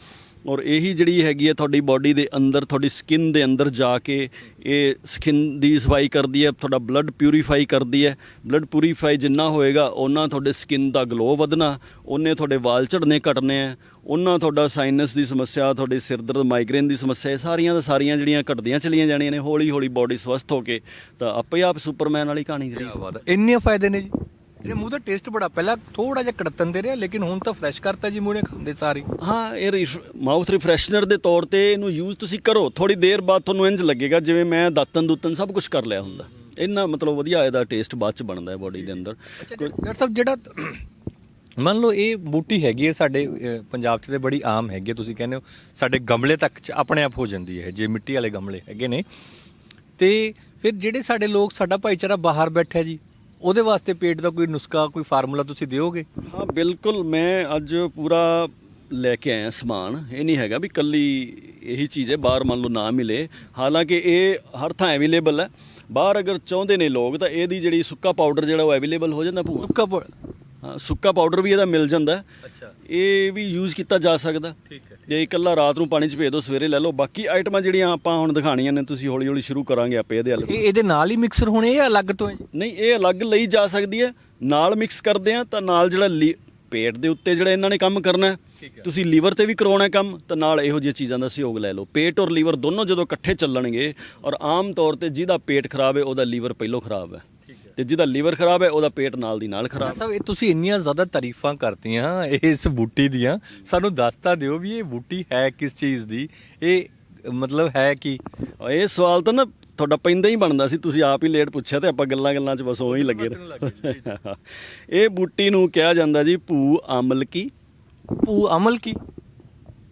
ਔਰ ਇਹੀ ਜਿਹੜੀ ਹੈਗੀ ਹੈ ਤੁਹਾਡੀ ਬਾਡੀ ਦੇ ਅੰਦਰ, ਤੁਹਾਡੀ ਸਕਿਨ ਦੇ ਅੰਦਰ ਜਾ ਕੇ ਇਹ ਸਕਿਨ ਦੀ ਸਫ਼ਾਈ ਕਰਦੀ ਹੈ, ਤੁਹਾਡਾ ਬਲੱਡ ਪਿਊਰੀਫਾਈ ਕਰਦੀ ਹੈ। ਬਲੱਡ ਪਿਊਰੀਫਾਈ ਜਿੰਨਾ ਹੋਏਗਾ ਉਹਨਾਂ ਤੁਹਾਡੇ ਸਕਿਨ ਦਾ ਗਲੋ ਵਧਣਾ ਉਹਨੇ ਤੁਹਾਡੇ ਵਾਲ ਝੜਨੇ ਘਟਨੇ ਆ ਉਹਨਾਂ ਤੁਹਾਡਾ ਸਾਈਨਸ ਦੀ ਸਮੱਸਿਆ, ਤੁਹਾਡੇ ਸਿਰ ਦਰਦ ਮਾਈਗ੍ਰੇਨ ਦੀ ਸਮੱਸਿਆ, ਇਹ ਸਾਰੀਆਂ ਦਾ ਸਾਰੀਆਂ ਜਿਹੜੀਆਂ ਘਟਦੀਆਂ ਚਲੀਆਂ ਜਾਣੀਆਂ ਨੇ ਹੌਲੀ ਹੌਲੀ ਬਾਡੀ ਸਵਸਥ ਹੋ ਕੇ, ਤਾਂ ਆਪੇ ਆਪ ਸੁਪਰਮੈਨ ਵਾਲੀ ਕਹਾਣੀ ਜਿਹੜੀ ਇੰਨੇ ਫਾਇਦੇ ਨੇ ਜੀ। ਇਹ ਮੂੰਹ ਦਾ ਟੇਸਟ ਬੜਾ ਪਹਿਲਾਂ ਥੋੜਾ ਜਿਹਾ ਕੜਤਨ ਦੇ ਰਿਹਾ ਲੇਕਿਨ ਹੁਣ ਤਾਂ ਫਰੈਸ਼ ਕਰਤਾ ਜੀ ਮੂਹਰੇ ਖਾਂਦੇ ਸਾਰੇ। ਹਾਂ ਇਹ ਮਾਊਥ ਰਿਫਰੈਸ਼ਨਰ ਦੇ ਤੌਰ ਤੇ ਇਹਨੂੰ ਯੂਜ਼ ਤੁਸੀਂ ਕਰੋ। ਥੋੜੀ ਦੇਰ ਬਾਅਦ ਤੁਹਾਨੂੰ ਇੰਜ ਲੱਗੇਗਾ ਜਿਵੇਂ ਮੈਂ ਦਾਤਨ ਦੂਤਨ ਸਭ ਕੁਝ ਕਰ ਲਿਆ ਹੁੰਦਾ। ਇੰਨਾ ਮਤਲਬ ਵਧੀਆ ਇਹਦਾ ਟੇਸਟ ਬਾਅਦ ਚ ਬਣਦਾ ਹੈ ਬਾਡੀ ਦੇ ਅੰਦਰ। ਡਾਕਟਰ ਸਾਹਿਬ ਜਿਹੜਾ ਮੰਨ ਲਓ ਇਹ ਬੂਟੀ ਹੈਗੀ ਹੈ ਸਾਡੇ ਪੰਜਾਬ 'ਚ ਤੇ ਬੜੀ ਆਮ ਹੈਗੀ ਹੈ, ਤੁਸੀਂ ਕਹਿੰਦੇ ਹੋ ਸਾਡੇ ਗਮਲੇ ਤੱਕ 'ਚ ਆਪਣੇ ਆਪ ਹੋ ਜਾਂਦੀ ਹੈ ਜੇ ਮਿੱਟੀ ਵਾਲੇ ਗਮਲੇ ਹੈਗੇ ਨੇ। ਤੇ ਫਿਰ ਜਿਹੜੇ ਸਾਡੇ ਲੋਕ ਸਾਡਾ ਭਾਈਚਾਰਾ ਬਾਹਰ ਬੈਠਾ ਜੀ ਉਹਦੇ ਵਾਸਤੇ ਪੇਟ ਦਾ ਕੋਈ ਨੁਸਖਾ ਕੋਈ ਫਾਰਮੂਲਾ ਤੁਸੀਂ ਦਿਓਗੇ? ਹਾਂ ਬਿਲਕੁਲ। ਮੈਂ ਅੱਜ ਪੂਰਾ ਲੈ ਕੇ ਆਇਆ ਸਮਾਨ। ਇਹ ਨਹੀਂ ਹੈਗਾ ਵੀ ਕੱਲੀ ਇਹੀ ਚੀਜ਼ ਹੈ ਬਾਹਰ ਮੰਨ ਲਓ ਨਾ ਮਿਲੇ। ਹਾਲਾਂਕਿ ਇਹ ਹਰ ਥਾਂ ਅਵੇਲੇਬਲ ਹੈ। ਬਾਹਰ ਅਗਰ ਚਾਹੁੰਦੇ ਨੇ ਲੋਕ ਤਾਂ ਇਹਦੀ ਜਿਹੜੀ ਸੁੱਕਾ ਪਾਊਡਰ ਜਿਹੜਾ ਉਹ ਅਵੇਲੇਬਲ ਹੋ ਜਾਂਦਾ ਭੂਆ। ਸੁੱਕਾ ਪੌ- ਹਾਂ ਸੁੱਕਾ ਪਾਊਡਰ ਵੀ ਇਹਦਾ ਮਿਲ ਜਾਂਦਾ। ਹੈ। ਅੱਛਾ। ਇਹ ਵੀ ਯੂਜ਼ ਕੀਤਾ ਜਾ ਸਕਦਾ। ਠੀਕ ਹੈ ਜੇ ਇਕੱਲਾ ਰਾਤ ਨੂੰ ਪਾਣੀ ਚ ਭੇਜ ਦਿਓ ਸਵੇਰੇ ਲੈ ਲਓ। ਬਾਕੀ ਆਈਟਮਾਂ ਜਿਹੜੀਆਂ ਆਪਾਂ ਹੁਣ ਦਿਖਾਣੀਆਂ ਨੇ ਤੁਸੀਂ ਹੌਲੀ ਹੌਲੀ ਸ਼ੁਰੂ ਕਰਾਂਗੇ ਆਪੇ ਇਹਦੇ ਇਹ ਇਹਦੇ ਨਾਲ ਹੀ ਮਿਕਸਰ ਹੋਣੇ ਜਾਂ ਅਲੱਗ ਤੋਂ ਹੈ? ਨਹੀਂ ਇਹ ਅਲੱਗ ਲਈ ਜਾ ਸਕਦੀ ਹੈ। ਨਾਲ ਮਿਕਸ ਕਰਦੇ ਆ ਤਾਂ ਨਾਲ ਜਿਹੜਾ ਲੀ- ਪੇਟ ਦੇ ਉੱਤੇ ਜਿਹੜਾ ਇਹਨਾਂ ਨੇ ਕੰਮ ਕਰਨਾ ਹੈ, ਠੀਕ ਹੈ। ਤੁਸੀਂ ਲੀਵਰ ਤੇ ਵੀ ਕਰਾਉਣਾ ਹੈ ਕੰਮ ਤਾਂ ਨਾਲ ਇਹੋ ਜਿਹੀਆਂ ਚੀਜ਼ਾਂ ਦਾ ਸਹਿਯੋਗ ਲੈ ਲਓ। ਪੇਟ ਔਰ ਲੀਵਰ ਦੋਨੋਂ ਜਦੋਂ ਇਕੱਠੇ ਚੱਲਣਗੇ ਔਰ ਆਮ ਤੌਰ ਤੇ ਜਿਹਦਾ ਪੇਟ ਖਰਾਬ ਹੈ ਉਹਦਾ ਲੀਵਰ ਪਹਿਲੋਂ ਖਰਾਬ ਹੈ। ਤੇ ਜਿਹਦਾ ਲੀਵਰ ਖਰਾਬ ਹੈ ਉਹਦਾ ਪੇਟ ਨਾਲ ਦੀ ਨਾਲ ਖਰਾਬ। ਸਾਹਿਬ ਇਹ ਤੁਸੀਂ ਇੰਨੀਆਂ ਜ਼ਿਆਦਾ ਤਾਰੀਫਾਂ ਕਰਤੀਆਂ ਇਸ ਬੂਟੀ ਦੀਆਂ। ਸਾਨੂੰ ਦੱਸਤਾ ਦਿਓ ਵੀ ਇਹ ਬੂਟੀ ਹੈ ਕਿਸ ਚੀਜ਼ ਦੀ? ਇਹ ਮਤਲਬ ਹੈ ਕਿ? ਇਹ ਸਵਾਲ ਤਾਂ ਨਾ ਤੁਹਾਡਾ ਪੈਂਦਾ ਹੀ ਬਣਦਾ ਸੀ। ਤੁਸੀਂ ਆਪ ਹੀ ਲੇਟ ਪੁੱਛਿਆ ਤੇ ਆਪਾਂ ਗੱਲਾਂ ਗੱਲਾਂ 'ਚ ਬਸ ਉਹੀ ਲੱਗੇ। ਇਹ ਬੂਟੀ ਨੂੰ ਕਿਹਾ ਜਾਂਦਾ ਜੀ ਭੂ ਅਮਲ ਕੀ? ਭੂ ਅਮਲ ਕੀ?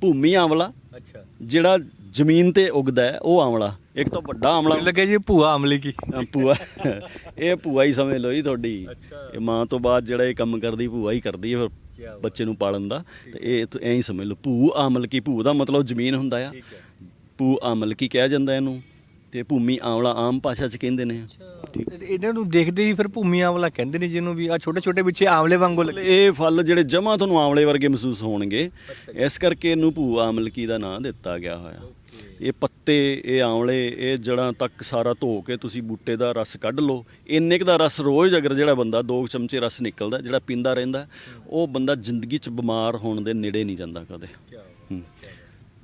ਭੂਮੀ ਆਂਵਲਾ। ਅੱਛਾ। ਜਿਹੜਾ ਜ਼ਮੀਨ ਤੇ ਉਗਦਾ ਹੈ ਉਹ ਆਂਵਲਾ। ਇੱਕ ਤਾਂ ਵੱਡਾ ਮੈਨੂੰ ਲੱਗੇ ਜੀ ਭੂਆ ਅਮਲੀ ਕੀ। ਭੂਆ। ਇਹ ਭੂਆ ਹੀ ਸਮਝ ਲਓ ਜੀ ਤੁਹਾਡੀ। ਇਹ ਮਾਂ ਤੋਂ ਬਾਅਦ ਜਿਹੜਾ ਇਹ ਕੰਮ ਕਰਦੀ ਭੂਆ ਹੀ ਕਰਦੀ ਹੈ ਫਿਰ। ਬੱਚੇ ਨੂੰ ਪਾਲਣ ਦਾ। ਤੇ ਇਹ ਐਂ ਹੀ ਸਮਝ ਲਓ ਭੂ ਆਮਲ ਕੀ ਭੂ ਦਾ ਮਤਲਬ ਜ਼ਮੀਨ ਹੁੰਦਾ ਆ। ਭੂ ਆਮਲ ਕੀ ਕਿਹਾ ਜਾਂਦਾ ਇਹਨੂੰ? ਤੇ ਭੂਮੀ ਆਂਵਲਾ ਆਮ ਭਾਸ਼ਾ 'ਚ ਕਹਿੰਦੇ ਨੇ। ਇਹਨਾਂ ਨੂੰ ਦੇਖਦੇ ਹੀ ਫਿਰ ਭੂਮੀ ਆਵਲਾ ਕਹਿੰਦੇ ਨੇ ਜਿਹਨੂੰ ਵੀ ਆ ਛੋਟੇ ਛੋਟੇ ਵਿੱਚੇ ਆਵਲੇ ਵਾਂਗੂ ਲੱਗੇ। ਇਹ ਫਲ ਜਿਹੜੇ ਜਮਾ ਤੁਹਾਨੂੰ ਆਂਵਲੇ ਵਰਗੇ ਮਹਿਸੂਸ ਹੋਣਗੇ। ਇਸ ਕਰਕੇ ਇਹਨੂੰ ਭੂ ਆਮਲਕੀ ਦਾ ਨਾਂ ਦਿੱਤਾ ਗਿਆ ਹੋਇਆ। ਇਹ ਪੱਤੇ ਇਹ ਆਂਵਲੇ ਇਹ ਜੜਾਂ ਤੱਕ ਸਾਰਾ ਧੋ ਕੇ ਤੁਸੀਂ ਬੂਟੇ ਦਾ ਰਸ ਕੱਢ ਲਓ। ਇੰਨੇ ਕੁ ਦਾ ਰਸ ਰੋਜ਼ ਅਗਰ ਜਿਹੜਾ ਬੰਦਾ ਦੋ ਕੁ ਚਮਚੇ ਰਸ ਨਿਕਲਦਾ ਜਿਹੜਾ ਪੀਂਦਾ ਰਹਿੰਦਾ ਉਹ ਬੰਦਾ ਜ਼ਿੰਦਗੀ 'ਚ ਬਿਮਾਰ ਹੋਣ ਦੇ ਨੇੜੇ ਨਹੀਂ ਜਾਂਦਾ ਕਦੇ।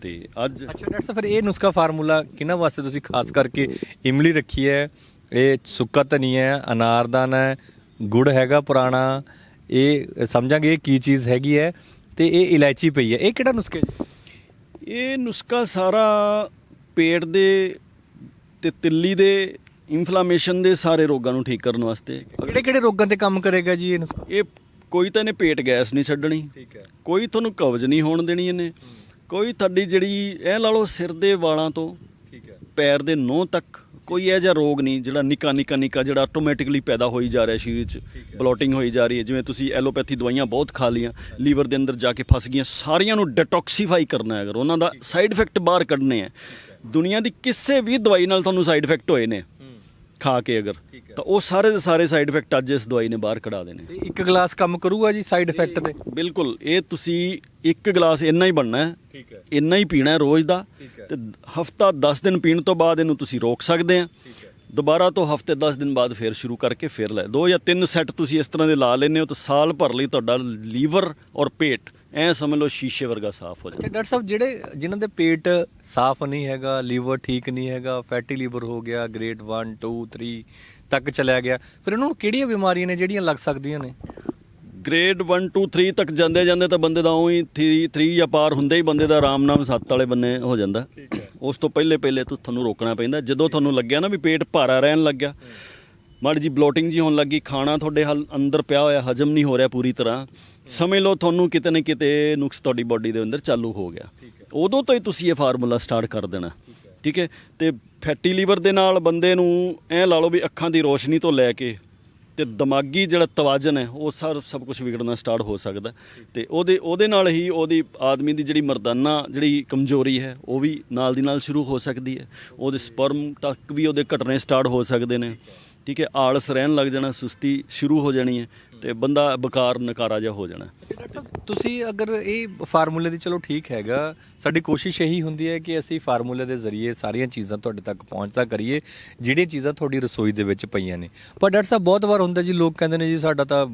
ਤੇ ਅੱਜ ਅੱਛਾ ਡਾਕਟਰ ਸਾਹਿਬ ਫਿਰ ਇਹ ਨੁਸਖਾ ਫਾਰਮੂਲਾ ਕਿਹਨਾਂ ਵਾਸਤੇ ਤੁਸੀਂ ਖਾਸ ਕਰਕੇ ਇਮਲੀ ਰੱਖੀ ਹੈ? ਇਹ ਸੁੱਕਾ ਧਨੀਆ ਹੈ ਅਨਾਰਦਾਨ ਹੈ ਗੁੜ ਹੈਗਾ ਪੁਰਾਣਾ ਇਹ ਸਮਝਾਂਗੇ ਇਹ ਕੀ ਚੀਜ਼ ਹੈਗੀ ਹੈ ਤੇ ਇਹ ਇਲਾਇਚੀ ਪਈ ਹੈ। ਇਹ ਕਿਹੜਾ ਨੁਸਖਾ ਹੈ? ਜੀ ਇਹ ਨੁਸਖਾ ਸਾਰਾ ਪੇਟ ਦੇ ਤੇ ਤਿੱਲੀ ਦੇ ਇਨਫਲੇਮੇਸ਼ਨ ਦੇ ਸਾਰੇ ਰੋਗਾਂ ਨੂੰ ਠੀਕ ਕਰਨ ਵਾਸਤੇ ਕਿਹੜੇ ਕਿਹੜੇ ਰੋਗਾਂ ਤੇ ਕੰਮ ਕਰੇਗਾ ਜੀ ਇਹ ਨੁਸਖਾ? ਇਹ ਕੋਈ ਤਾਂ ਇਹਨੇ ਪੇਟ ਗੈਸ ਨਹੀਂ ਛੱਡਣੀ। ਠੀਕ ਹੈ। ਕੋਈ ਤੁਹਾਨੂੰ ਕਬਜ਼ ਨਹੀਂ ਹੋਣ ਦੇਣੀ ਇਹਨੇ। ਕੋਈ ਤੁਹਾਡੀ ਜਿਹੜੀ ਇਹ ਲਾ ਲਓ ਸਿਰ ਦੇ ਵਾਲਾਂ ਤੋਂ ਠੀਕ ਹੈ। ਪੈਰ ਦੇ ਨੋਹ ਤੱਕ ਕੋਈ ਇਹ ਜਿਹਾ ਰੋਗ ਨਹੀਂ ਜਿਹੜਾ ਨਿੱਕਾ ਨਿੱਕਾ ਨਿੱਕਾ ਜਿਹੜਾ ਆਟੋਮੈਟਿਕਲੀ ਪੈਦਾ ਹੋਈ ਜਾ ਰਿਹਾ ਸਰੀਰ 'ਚ ਬਲੋਟਿੰਗ ਹੋਈ ਜਾ ਰਹੀ ਹੈ। ਜਿਵੇਂ ਤੁਸੀਂ ਐਲੋਪੈਥੀ ਦਵਾਈਆਂ ਬਹੁਤ ਖਾ ਲੀਆਂ ਲੀਵਰ ਦੇ ਅੰਦਰ ਜਾ ਕੇ ਫਸ ਗਈਆਂ ਸਾਰੀਆਂ ਨੂੰ ਡਿਟੌਕਸੀਫਾਈ ਕਰਨਾ ਹੈ ਅਗਰ। ਉਹਨਾਂ ਦਾ ਸਾਈਡ ਇਫੈਕਟ ਬਾਹਰ ਕੱਢਨੇ ਆ ਦੁਨੀਆ ਦੀ ਕਿਸੇ ਵੀ ਦਵਾਈ ਨਾਲ ਤੁਹਾਨੂੰ ਸਾਈਡ ਇਫੈਕਟ ਹੋਏ ਨੇ। ਖਾ ਕੇ ਅਗਰ। ਤਾਂ ਉਹ ਸਾਰੇ ਦੇ ਸਾਰੇ ਸਾਈਡ ਇਫੈਕਟ ਅੱਜ ਇਸ ਦਵਾਈ ਨੇ ਬਾਹਰ ਕਢਾ ਦੇਣੇ। ਤੇ ਇੱਕ ਗਲਾਸ ਕੰਮ ਕਰੂਗਾ ਜੀ ਸਾਈਡ ਇਫੈਕਟ ਤੇ? ਬਿਲਕੁਲ ਇਹ ਤੁਸੀਂ ਇੱਕ ਗਲਾਸ ਇੰਨਾ ਹੀ ਬਣਨਾ ਹੈ। ਠੀਕ ਹੈ। ਇੰਨਾ ਹੀ ਪੀਣਾ ਹੈ ਰੋਜ਼ ਦਾ। ਠੀਕ ਹੈ। ਤੇ ਹਫਤਾ 10 ਦਿਨ ਪੀਣ ਤੋਂ ਬਾਅਦ ਇਹਨੂੰ ਤੁਸੀਂ ਰੋਕ ਸਕਦੇ ਆ ਦੁਬਾਰਾ ਤੋਂ ਹਫ਼ਤੇ 10 ਦਿਨ ਬਾਅਦ ਫਿਰ ਸ਼ੁਰੂ ਕਰਕੇ ਫਿਰ ਲੈ। ਦੋ ਜਾਂ ਤਿੰਨ ਸੈੱਟ ਤੁਸੀਂ ਇਸ ਤਰ੍ਹਾਂ ਦੇ ਲਾ ਲੈਨੇ ਹੋ ਤਾਂ ਸਾਲ ਭਰ ਲਈ ਤੁਹਾਡਾ ਲੀਵਰ ਔਰ ਪੇਟ ਐ ਸਮਝ ਲਓ ਸ਼ੀਸ਼ੇ ਵਰਗਾ ਸਾਫ਼ ਹੋ ਅੱਛਾ ਜਾਏ ਡਾਕਟਰ ਸਾਹਿਬ ਜਿਹੜੇ ਜਿਨ੍ਹਾਂ ਦੇ ਪੇਟ ਸਾਫ਼ ਨਹੀਂ ਹੈਗਾ ਲੀਵਰ ਠੀਕ ਨਹੀਂ ਹੈਗਾ ਫੈਟੀ ਲੀਵਰ ਹੋ ਗਿਆ ਗ੍ਰੇਡ 1 2 3 ਤੱਕ ਚਲਿਆ ਗਿਆ ਫਿਰ ਉਹਨਾਂ ਨੂੰ ਕਿਹੜੀਆਂ ਬਿਮਾਰੀਆਂ ਨੇ ਜਿਹੜੀਆਂ ਲੱਗ ਸਕਦੀਆਂ ਨੇ? ਗ੍ਰੇਡ 1 2 3 ਤੱਕ ਜਾਂਦੇ ਜਾਂਦੇ ਤਾਂ ਬੰਦੇ ਦਾ ਉਹੀ 3 3 ਜਾਂ ਪਾਰ ਹੁੰਦੇ ਹੀ ਬੰਦੇ ਦਾ ਆਰਾਮ ਨਾਲ ਸੱਤ ਵਾਲੇ ਬੰਨੇ ਹੋ ਜਾਂਦਾ। ਉਸ ਤੋਂ ਪਹਿਲੇ ਪਹਿਲੇ ਤੋਂ ਤੁਹਾਨੂੰ ਰੋਕਣਾ ਪੈਂਦਾ। ਜਦੋਂ ਤੁਹਾਨੂੰ ਲੱਗਿਆ ਨਾ ਵੀ ਪੇਟ ਭਾਰਾ ਰਹਿਣ ਲੱਗਿਆ ਮਾੜੀ ਜੀ ਬਲੋਟਿੰਗ ਜੀ ਹੋਣ ਲੱਗੀ ਖਾਣਾ ਤੁਹਾਡੇ ਹਲ ਅੰਦਰ ਪਿਆ ਹੋਇਆ ਹਜਮ ਨਹੀਂ ਹੋ ਰਿਹਾ ਪੂਰੀ ਤਰ੍ਹਾਂ ਸਮਝ ਲਓ ਤੁਹਾਨੂੰ ਕਿਤੇ ਨਾ ਕਿਤੇ ਨੁਕਸ ਤੁਹਾਡੀ ਬਾਡੀ ਦੇ ਅੰਦਰ ਚਾਲੂ ਹੋ ਗਿਆ। ਉਦੋਂ ਤੋਂ ਹੀ ਤੁਸੀਂ ਇਹ ਫਾਰਮੂਲਾ ਸਟਾਰਟ ਕਰ ਦੇਣਾ। ਠੀਕ ਹੈ? ਤੇ ਫੈਟੀ ਲੀਵਰ ਦੇ ਨਾਲ ਬੰਦੇ ਨੂੰ ਐ ਲਾ ਲਓ ਵੀ ਅੱਖਾਂ ਦੀ ਰੋਸ਼ਨੀ ਤੋਂ ਲੈ ਕੇ ਤੇ ਦਿਮਾਗੀ ਜਿਹੜਾ ਤਵਾਜ਼ਨ ਹੈ ਉਹ ਸਰ ਸਭ ਕੁਝ ਵਿਗੜਨਾ ਸਟਾਰਟ ਹੋ ਸਕਦਾ। ਤੇ ਉਹਦੇ ਉਹਦੇ ਨਾਲ ਹੀ ਉਹਦੀ ਆਦਮੀ ਦੀ ਜਿਹੜੀ ਮਰਦਾਨਾ ਜਿਹੜੀ ਕਮਜ਼ੋਰੀ ਹੈ ਉਹ ਵੀ ਨਾਲ ਦੀ ਨਾਲ ਸ਼ੁਰੂ ਹੋ ਸਕਦੀ ਹੈ। ਉਹਦੇ ਸਪਰਮ ਤੱਕ ਵੀ ਉਹਦੇ ਘਟਨੇ ਸਟਾਰਟ ਹੋ ਸਕਦੇ ਨੇ। ਠੀਕ ਹੈ? ਆਲਸ ਰਹਿਣ ਲੱਗ ਜਾਣਾ ਸੁਸਤੀ ਸ਼ੁਰੂ ਹੋ ਜਾਣੀ ਹੈ। ਤੇ ਬੰਦਾ ਬਕਾਰ ਨਕਾਰਾ ਜਿਹਾ ਹੋ ਜਾਣਾ। ਤੁਸੀਂ ਅਗਰ ਇਹ ਫਾਰਮੂਲੇ ਦੀ ਚਲੋ ਠੀਕ ਹੈਗਾ ਸਾਡੀ ਕੋਸ਼ਿਸ਼ ਇਹੀ ਹੁੰਦੀ ਹੈ ਕਿ ਅਸੀਂ ਫਾਰਮੂਲੇ ਦੇ ਜ਼ਰੀਏ ਸਾਰੀਆਂ ਚੀਜ਼ਾਂ ਤੁਹਾਡੇ ਤੱਕ ਪਹੁੰਚਦਾ ਕਰੀਏ ਜਿਹੜੀਆਂ ਚੀਜ਼ਾਂ ਤੁਹਾਡੀ ਰਸੋਈ ਦੇ ਵਿੱਚ ਪਈਆਂ ਨੇ। ਪਰ ਡਾਕਟਰ ਸਾਹਿਬ ਬਹੁਤ ਵਾਰ ਹੁੰਦਾ ਜੀ ਲੋਕ ਕਹਿੰਦੇ ਨੇ ਜੀ ਸਾਡਾ ਤਾਂ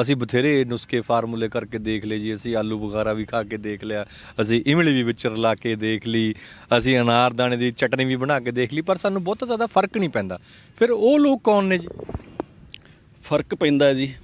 ਅਸੀਂ ਬਥੇਰੇ ਨੁਸਖੇ ਫਾਰਮੂਲੇ ਕਰਕੇ ਦੇਖ ਲਏ ਜੀ ਅਸੀਂ ਆਲੂ ਬੁਖਾਰਾ ਵੀ ਖਾ ਕੇ ਦੇਖ ਲਿਆ ਅਸੀਂ ਇਮਲੀ ਵੀ ਵਿੱਚ ਰਲਾ ਕੇ ਦੇਖ ਲਈ ਅਸੀਂ ਅਨਾਰਦਾਣੇ ਦੀ ਚਟਨੀ ਵੀ ਬਣਾ ਕੇ ਦੇਖ ਲਈ ਪਰ ਸਾਨੂੰ ਬਹੁਤ ਜ਼ਿਆਦਾ ਫ਼ਰਕ ਨਹੀਂ ਪੈਂਦਾ। ਫਿਰ ਉਹ ਲੋਕ ਕੌਣ ਨੇ ਜੀ? ਫ਼ਰਕ ਪੈਂਦਾ ਜੀ।